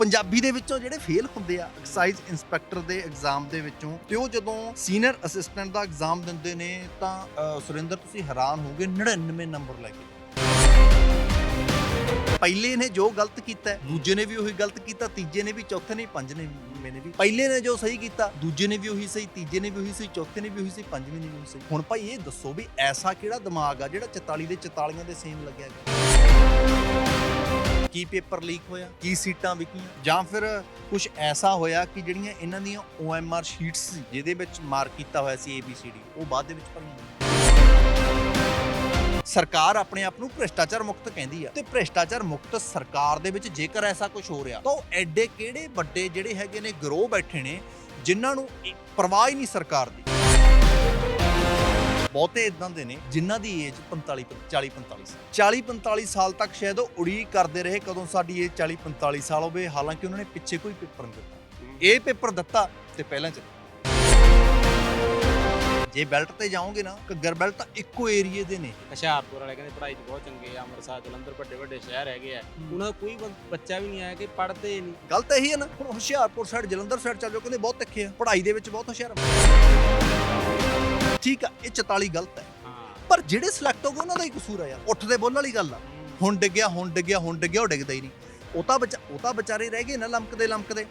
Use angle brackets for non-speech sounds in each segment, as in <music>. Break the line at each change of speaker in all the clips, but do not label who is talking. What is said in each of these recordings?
ਪੰਜਾਬੀ ਦੇ ਵਿੱਚੋਂ ਜਿਹੜੇ ਫੇਲ ਹੁੰਦੇ ਆ ਐਕਸਾਈਜ਼ ਇੰਸਪੈਕਟਰ ਦੇ ਐਗਜ਼ਾਮ ਦੇ ਵਿੱਚੋਂ ਤੇ ਉਹ ਜਦੋਂ ਸੀਨੀਅਰ ਅਸਿਸਟੈਂਟ ਦਾ ਐਗਜ਼ਾਮ ਦਿੰਦੇ ਨੇ ਤਾਂ ਅ, ਸੁਰਿੰਦਰ ਤੁਸੀਂ ਹੈਰਾਨ ਹੋਗੇ 99 ਨੰਬਰ ਲੈ ਕੇ। ਪਹਿਲੇ ਨੇ ਜੋ ਗਲਤ ਕੀਤਾ ਹੈ, ਦੂਜੇ ਨੇ ਵੀ ਉਹੀ ਗਲਤ ਕੀਤਾ ਤੀਜੇ ਨੇ ਵੀ ਚੌਥੇ ਨੇ ਵੀ ਪੰਜ ਨੇ ਵੀ। ਪਹਿਲੇ ਨੇ ਜੋ ਸਹੀ ਕੀਤਾ ਦੂਜੇ ਨੇ ਵੀ ਉਹੀ ਸਹੀ ਤੀਜੇ ਨੇ ਵੀ ਉਹੀ ਸਹੀ ਚੌਥੇ ਨੇ ਵੀ ਉਹੀ ਸਹੀ ਪੰਜਵੇਂ ਨੇ ਵੀ ਉਹੀ ਸਹੀ। ਹੁਣ ਭਾਈ ਇਹ ਦੱਸੋ ਵੀ ਐਸਾ ਕਿਹੜਾ ਦਿਮਾਗ ਆ ਜਿਹੜਾ 44 ਦੇ 44 ਦੇ ਸੇਮ ਲੱਗਿਆ ਗਿਆ ਕੀ ਪੇਪਰ ਲੀਕ ਹੋਇਆ? ਕੀ ਸੀਟਾਂ ਵਿਕੀਆਂ? ਜਾਂ ਫਿਰ ਕੁਝ ਐਸਾ ਹੋਇਆ ਕਿ ਜਿਹੜੀਆਂ ਇਹਨਾਂ ਦੀਆਂ OMR ਸ਼ੀਟਸ ਸੀ, ਜਿਹਦੇ ਵਿੱਚ ਮਾਰਕ ਕੀਤਾ ਹੋਇਆ ਸੀ ABCD ਉਹ ਬਾਅਦ ਦੇ ਵਿੱਚ ਭਰੀਆਂ ਸਰਕਾਰ ਆਪਣੇ ਆਪ ਨੂੰ ਭ੍ਰਿਸ਼ਟਾਚਾਰ ਮੁਕਤ ਕਹਿੰਦੀ ਆ ਤੇ ਭ੍ਰਿਸ਼ਟਾਚਾਰ ਮੁਕਤ ਸਰਕਾਰ ਦੇ ਵਿੱਚ ਜੇਕਰ ਐਸਾ ਕੁਝ ਹੋ ਰਿਹਾ, ਤਾਂ ਉਹ ਐਡੇ ਕਿਹੜੇ ਵੱਡੇ ਜਿਹੜੇ ਹੈਗੇ ਨੇ, ਗਰੋਹ ਬੈਠੇ ਨੇ, ਜਿਨ੍ਹਾਂ ਨੂੰ ਪਰਵਾਹ ਹੀ ਨਹੀਂ ਸਰਕਾਰ ਦੀ। ਬਹੁਤੇ ਇਦਾਂ ਦੇ ਨੇ ਜਿਨ੍ਹਾਂ ਦੀ ਏਜ 45 40 45 ਸਾਲ। 40 45 ਸਾਲ ਤੱਕ ਸ਼ਾਇਦ ਉਹ ਉਡੀਕ ਕਰਦੇ ਰਹੇ ਕਦੋਂ ਸਾਡੀ ਏਜ 40 45 ਸਾਲ ਹੋਵੇ। ਹਾਲਾਂਕਿ ਉਹਨਾਂ ਨੇ ਪਿੱਛੇ ਕੋਈ ਪੇਪਰ ਨਹੀਂ ਦਿੱਤਾ। ਇਹ ਪੇਪਰ ਦਿੱਤਾ ਤੇ ਪਹਿਲਾਂ ਚ ਜੇ ਬੈਲਟ ਤੇ ਜਾਓਗੇ ਨਾ ਘੱਗਰ ਬੈਲਟ ਤਾਂ ਇੱਕੋ ਏਰੀਏ ਦੇ ਨੇ।
ਹੁਸ਼ਿਆਰਪੁਰ ਵਾਲੇ ਕਹਿੰਦੇ ਪੜ੍ਹਾਈ 'ਚ ਬਹੁਤ ਚੰਗੇ ਆ ਅੰਮ੍ਰਿਤਸਰ ਜਲੰਧਰ ਵੱਡੇ ਵੱਡੇ ਸ਼ਹਿਰ ਹੈਗੇ ਆ। ਉਹਨਾਂ ਦਾ ਕੋਈ ਬੱਚਾ ਵੀ ਨਹੀਂ ਆਇਆ ਕਿ ਪੜ੍ਹਦੇ ਨਹੀਂ।
ਗੱਲ ਤਾਂ ਇਹੀ ਹੈ ਨਾ ਹੁਣ ਹੁਸ਼ਿਆਰਪੁਰ ਸਾਈਡ ਜਲੰਧਰ ਸਾਈਡ ਚੱਲ ਜਾਓ ਕਹਿੰਦੇ ਬਹੁਤ ਤਿੱਖੇ ਆ। ਪੜ੍ਹਾਈ ਦੇ ਵਿੱਚ ਬਹੁਤ ਹੁਸ਼ਿਆਰ ਆ। ਠੀਕ ਆ ਇਹ 44 ਗਲਤ ਹੈ। ਪਰ ਜਿਹੜੇ ਸਿਲੈਕਟ ਹੋ ਗਏ ਉਹਨਾਂ ਦਾ ਹੀ ਕਸੂਰ ਆ ਯਾਰ। ਉੱਠਦੇ ਬੋਲ ਵਾਲੀ ਗੱਲ ਆ। ਹੁਣ ਡਿੱਗਿਆ ਹੁਣ ਡਿੱਗਿਆ ਹੁਣ ਡਿੱਗਿਆ ਉਹ ਡਿੱਗਦਾ ਹੀ ਨਹੀਂ। ਉਹ ਤਾਂ ਬਚਾ ਉਹ ਤਾਂ ਵਿਚਾਰੇ ਰਹਿ ਗਏ ਨਾ ਲੰਕਦੇ ਲੰਕਦੇ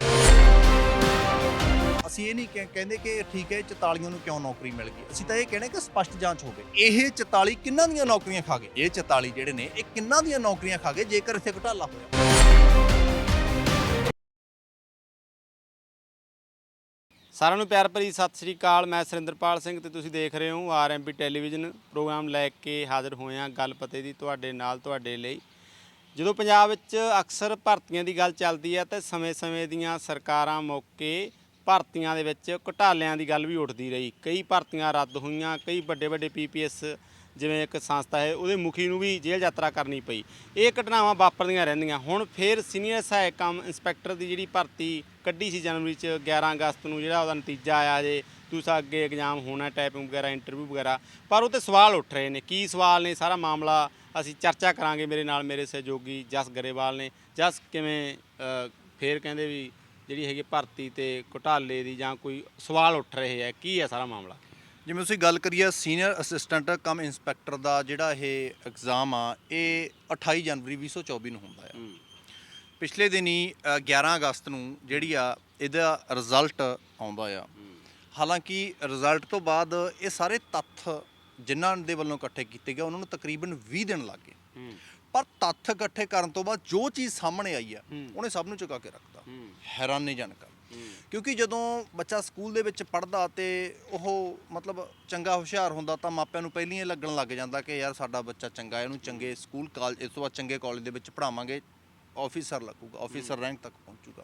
ਅਸੀਂ ਇਹ ਨਹੀਂ ਕਹਿ- ਕਹਿੰਦੇ ਕਿ ਠੀਕ ਹੈ 44 ਨੂੰ ਕਿਉਂ ਨੌਕਰੀ ਮਿਲ ਗਈ? ਅਸੀਂ ਤਾਂ ਇਹ ਕਹਿੰਦੇ ਕਿ ਸਪਸ਼ਟ ਜਾਂਚ ਹੋਵੇ ਇਹ 44 ਕਿੰਨਾਂ ਦੀਆਂ ਨੌਕਰੀਆਂ ਖਾ ਗਏ? ਇਹ 44 ਜਿਹੜੇ ਨੇ ਇਹ ਕਿੰਨਾਂ ਦੀਆਂ ਨੌਕਰੀਆਂ ਖਾ ਗਏ ਜੇਕਰ ਇੱਥੇ ਘੁਟਾਲਾ ਹੋਇਆ?
ਸਾਰਿਆਂ ਨੂੰ ਪਿਆਰ ਭਰੀ ਸਤਿ ਸ੍ਰੀ ਅਕਾਲ। ਮੈਂ ਸੁਰਿੰਦਰਪਾਲ ਸਿੰਘ ਤੇ ਤੁਸੀਂ ਦੇਖ ਰਹੇ ਹੋ ਆਰਐਮਪੀ ਟੈਲੀਵਿਜ਼ਨ। ਪ੍ਰੋਗਰਾਮ ਲੈ ਕੇ ਹਾਜ਼ਰ ਹੋਏ ਹਾਂ ਗੱਲ ਪਤੇ ਦੀ ਤੁਹਾਡੇ ਨਾਲ, ਤੁਹਾਡੇ ਲਈ। ਜਦੋਂ ਪੰਜਾਬ ਵਿੱਚ ਅਕਸਰ ਭਰਤੀਆਂ ਦੀ ਗੱਲ ਚੱਲਦੀ ਹੈ ਤੇ ਸਮੇਂ-ਸਮੇਂ ਦੀਆਂ ਸਰਕਾਰਾਂ ਮੌਕੇ ਭਰਤੀਆਂ ਦੇ ਵਿੱਚ ਘੁਟਾਲਿਆਂ ਦੀ ਗੱਲ ਵੀ ਉੱਠਦੀ ਰਹੀ। ਕਈ ਭਰਤੀਆਂ ਰੱਦ ਹੋਈਆਂ, ਕਈ ਵੱਡੇ-ਵੱਡੇ ਪੀਪੀਐਸ ਜਿਵੇਂ ਇੱਕ ਸੰਸਥਾ ਹੈ ਉਹਦੇ ਮੁਖੀ ਨੂੰ ਵੀ ਜੇਲ੍ਹ ਯਾਤਰਾ ਕਰਨੀ ਪਈ। ਇਹ ਘਟਨਾਵਾਂ ਵਾਪਰਦੀਆਂ ਰਹਿੰਦੀਆਂ। ਹੁਣ ਫਿਰ ਸੀਨੀਅਰ ਸਹਾਇਕ ਕੰਮ ਇੰਸਪੈਕਟਰ ਦੀ ਜਿਹੜੀ ਭਰਤੀ ਕੱਢੀ ਸੀ ਜਨਵਰੀ ਚ 11 ਅਗਸਤ ਨੂੰ ਜਿਹੜਾ ਉਹਦਾ ਨਤੀਜਾ ਆਇਆ ਜੇ ਤੁਸੀਂ ਅੱਗੇ ਐਗਜ਼ਾਮ ਹੋਣਾ ਟਾਈਪਿੰਗ ਵਗੈਰਾ ਇੰਟਰਵਿਊ ਵਗੈਰਾ। ਪਰ ਉਹ ਤੇ ਸਵਾਲ ਉੱਠ ਰਹੇ ਨੇ। ਕੀ ਸਵਾਲ ਨੇ? ਸਾਰਾ ਮਾਮਲਾ ਅਸੀਂ ਚਰਚਾ ਕਰਾਂਗੇ ਮੇਰੇ ਨਾਲ ਮੇਰੇ ਸਹਿਯੋਗੀ ਜਸ ਗਰੇਵਾਲ ਨੇ। ਜਸ ਕਿਵੇਂ ਅ, ਫੇਰ ਕਹਿੰਦੇ ਵੀ ਜਿਹੜੀ ਹੈਗੀ ਭਰਤੀ ਤੇ ਘੁਟਾਲੇ ਦੀ ਜਾਂ ਕੋਈ ਸਵਾਲ ਉੱਠ ਰਹੇ ਹੈ ਕੀ ਹੈ ਸਾਰਾ ਮਾਮਲਾ?
ਜਿਵੇਂ ਤੁਸੀਂ ਗੱਲ ਕਰੀਏ ਸੀਨੀਅਰ ਅਸਿਸਟੈਂਟ ਕਮ ਇੰਸਪੈਕਟਰ ਦਾ ਜਿਹੜਾ ਇਹ ਐਗਜ਼ਾਮ ਆ ਇਹ 28 ਜਨਵਰੀ 2024 ਨੂੰ ਹੁੰਦਾ ਆ। ਪਿਛਲੇ ਦਿਨੀ ਅ, 11 ਅਗਸਤ ਨੂੰ ਜਿਹੜੀ ਆ ਇਹਦਾ ਰਿਜ਼ਲਟ ਆਉਂਦਾ ਆ। ਹਾਲਾਂਕਿ ਰਿਜ਼ਲਟ ਤੋਂ ਬਾਅਦ ਇਹ ਸਾਰੇ ਤੱਥ ਜਿਨ੍ਹਾਂ ਦੇ ਵੱਲੋਂ ਇਕੱਠੇ ਕੀਤੇ ਗਏ ਉਹਨਾਂ ਨੂੰ ਤਕਰੀਬਨ 20 ਦਿਨ ਲੱਗ ਗਏ। ਪਰ ਤੱਥ ਇਕੱਠੇ ਕਰਨ ਤੋਂ ਬਾਅਦ ਜੋ ਚੀਜ਼ ਸਾਹਮਣੇ ਆਈ ਆ। ਉਹਨੇ ਸਭ ਨੂੰ ਚੁਕਾ ਕੇ ਰੱਖਤਾ। ਹੈਰਾਨੀਜਨਕ ਕਿਉਂਕਿ ਜਦੋਂ ਬੱਚਾ ਸਕੂਲ ਦੇ ਵਿੱਚ ਪੜ੍ਹਦਾ ਤੇ ਉਹ ਮਤਲਬ ਚੰਗਾ ਹੁਸ਼ਿਆਰ ਹੁੰਦਾ ਤਾਂ ਮਾਪਿਆਂ ਨੂੰ ਪਹਿਲਾਂ ਹੀ ਇਹ ਲੱਗਣ ਲੱਗ ਜਾਂਦਾ ਕਿ ਯਾਰ ਸਾਡਾ ਬੱਚਾ ਚੰਗਾ ਹੈ ਇਹਨੂੰ ਚੰਗੇ ਸਕੂਲ ਕਾਲਜ ਇਸ ਤੋਂ ਬਾਅਦ ਚੰਗੇ ਕਾਲਜ ਦੇ ਵਿੱਚ ਪੜਾਵਾਂਗੇ ਆਫੀਸਰ ਲੱਗੂਗਾ ਆਫੀਸਰ ਰੈਂਕ ਤੱਕ ਪਹੁੰਚੂਗਾ।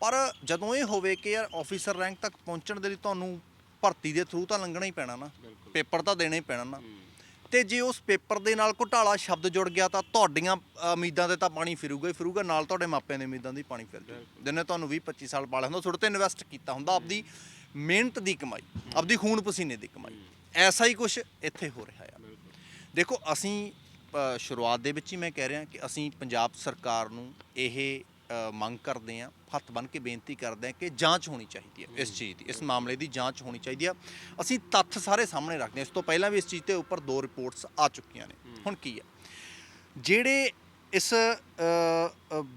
ਪਰ ਜਦੋਂ ਇਹ ਹੋਵੇ ਕਿ ਯਾਰ ਆਫੀਸਰ ਰੈਂਕ ਤੱਕ ਪਹੁੰਚਣ ਦੇ ਲਈ ਤੁਹਾਨੂੰ ਭਰਤੀ ਦੇ ਥਰੂ ਤਾਂ ਲੰਘਣਾ ਹੀ ਪੈਣਾ ਨਾ ਪੇਪਰ ਤਾਂ ਦੇਣਾ ਹੀ ਪੈਣਾ ਨਾ। ਤੇ ਜੇ ਉਸ ਪੇਪਰ ਦੇ ਨਾਲ ਘੁਟਾਲਾ ਸ਼ਬਦ ਜੁੜ ਗਿਆ ਤਾਂ ਤੁਹਾਡੀਆਂ ਉਮੀਦਾਂ ਤੇ ਤਾਂ ਪਾਣੀ ਫਿਰੂਗਾ ਹੀ ਫਿਰੂਗਾ ਨਾਲ ਤੁਹਾਡੇ ਮਾਪਿਆਂ ਦੀ ਉਮੀਦਾਂ ਦੀ ਪਾਣੀ ਫਿਰ ਜਾਊ ਜਿਹਨੇ ਤੁਹਾਨੂੰ 20 25 ਸਾਲ ਪਾਲਿਆ ਹੁੰਦਾ ਤੁਹਾਡੇ ਤੇ ਇਨਵੈਸਟ ਕੀਤਾ ਹੁੰਦਾ ਆਪਦੀ ਮਿਹਨਤ ਦੀ ਕਮਾਈ ਆਪਦੀ ਖੂਨ ਪਸੀਨੇ ਦੀ ਕਮਾਈ। ਐਸਾ ਹੀ ਕੁਝ ਇੱਥੇ ਹੋ ਰਿਹਾ ਆ। ਦੇਖੋ ਅਸੀਂ ਸ਼ੁਰੂਆਤ ਦੇ ਵਿੱਚ ਹੀ ਮੈਂ ਕਹਿ ਰਿਹਾ ਕਿ ਅਸੀਂ ਪੰਜਾਬ ਸਰਕਾਰ ਨੂੰ ਇਹ ਮੰਗ ਕਰਦੇ ਹਾਂ ਹੱਥ ਬੰਨ੍ਹ ਕੇ ਬੇਨਤੀ ਕਰਦੇ ਹਾਂ ਕਿ ਜਾਂਚ ਹੋਣੀ ਚਾਹੀਦੀ ਹੈ ਇਸ ਚੀਜ਼ ਦੀ ਇਸ ਮਾਮਲੇ ਦੀ ਜਾਂਚ ਹੋਣੀ ਚਾਹੀਦੀ ਆ ਅਸੀਂ ਤੱਥ ਸਾਰੇ ਸਾਹਮਣੇ ਰੱਖਦੇ ਹਾਂ। ਇਸ ਤੋਂ ਪਹਿਲਾਂ ਵੀ ਇਸ ਚੀਜ਼ ਤੇ ਉੱਪਰ ਦੋ ਰਿਪੋਰਟਸ ਆ ਚੁੱਕੀਆਂ ਨੇ। ਹੁਣ ਕੀ ਹੈ? ਜਿਹੜੇ ਇਸ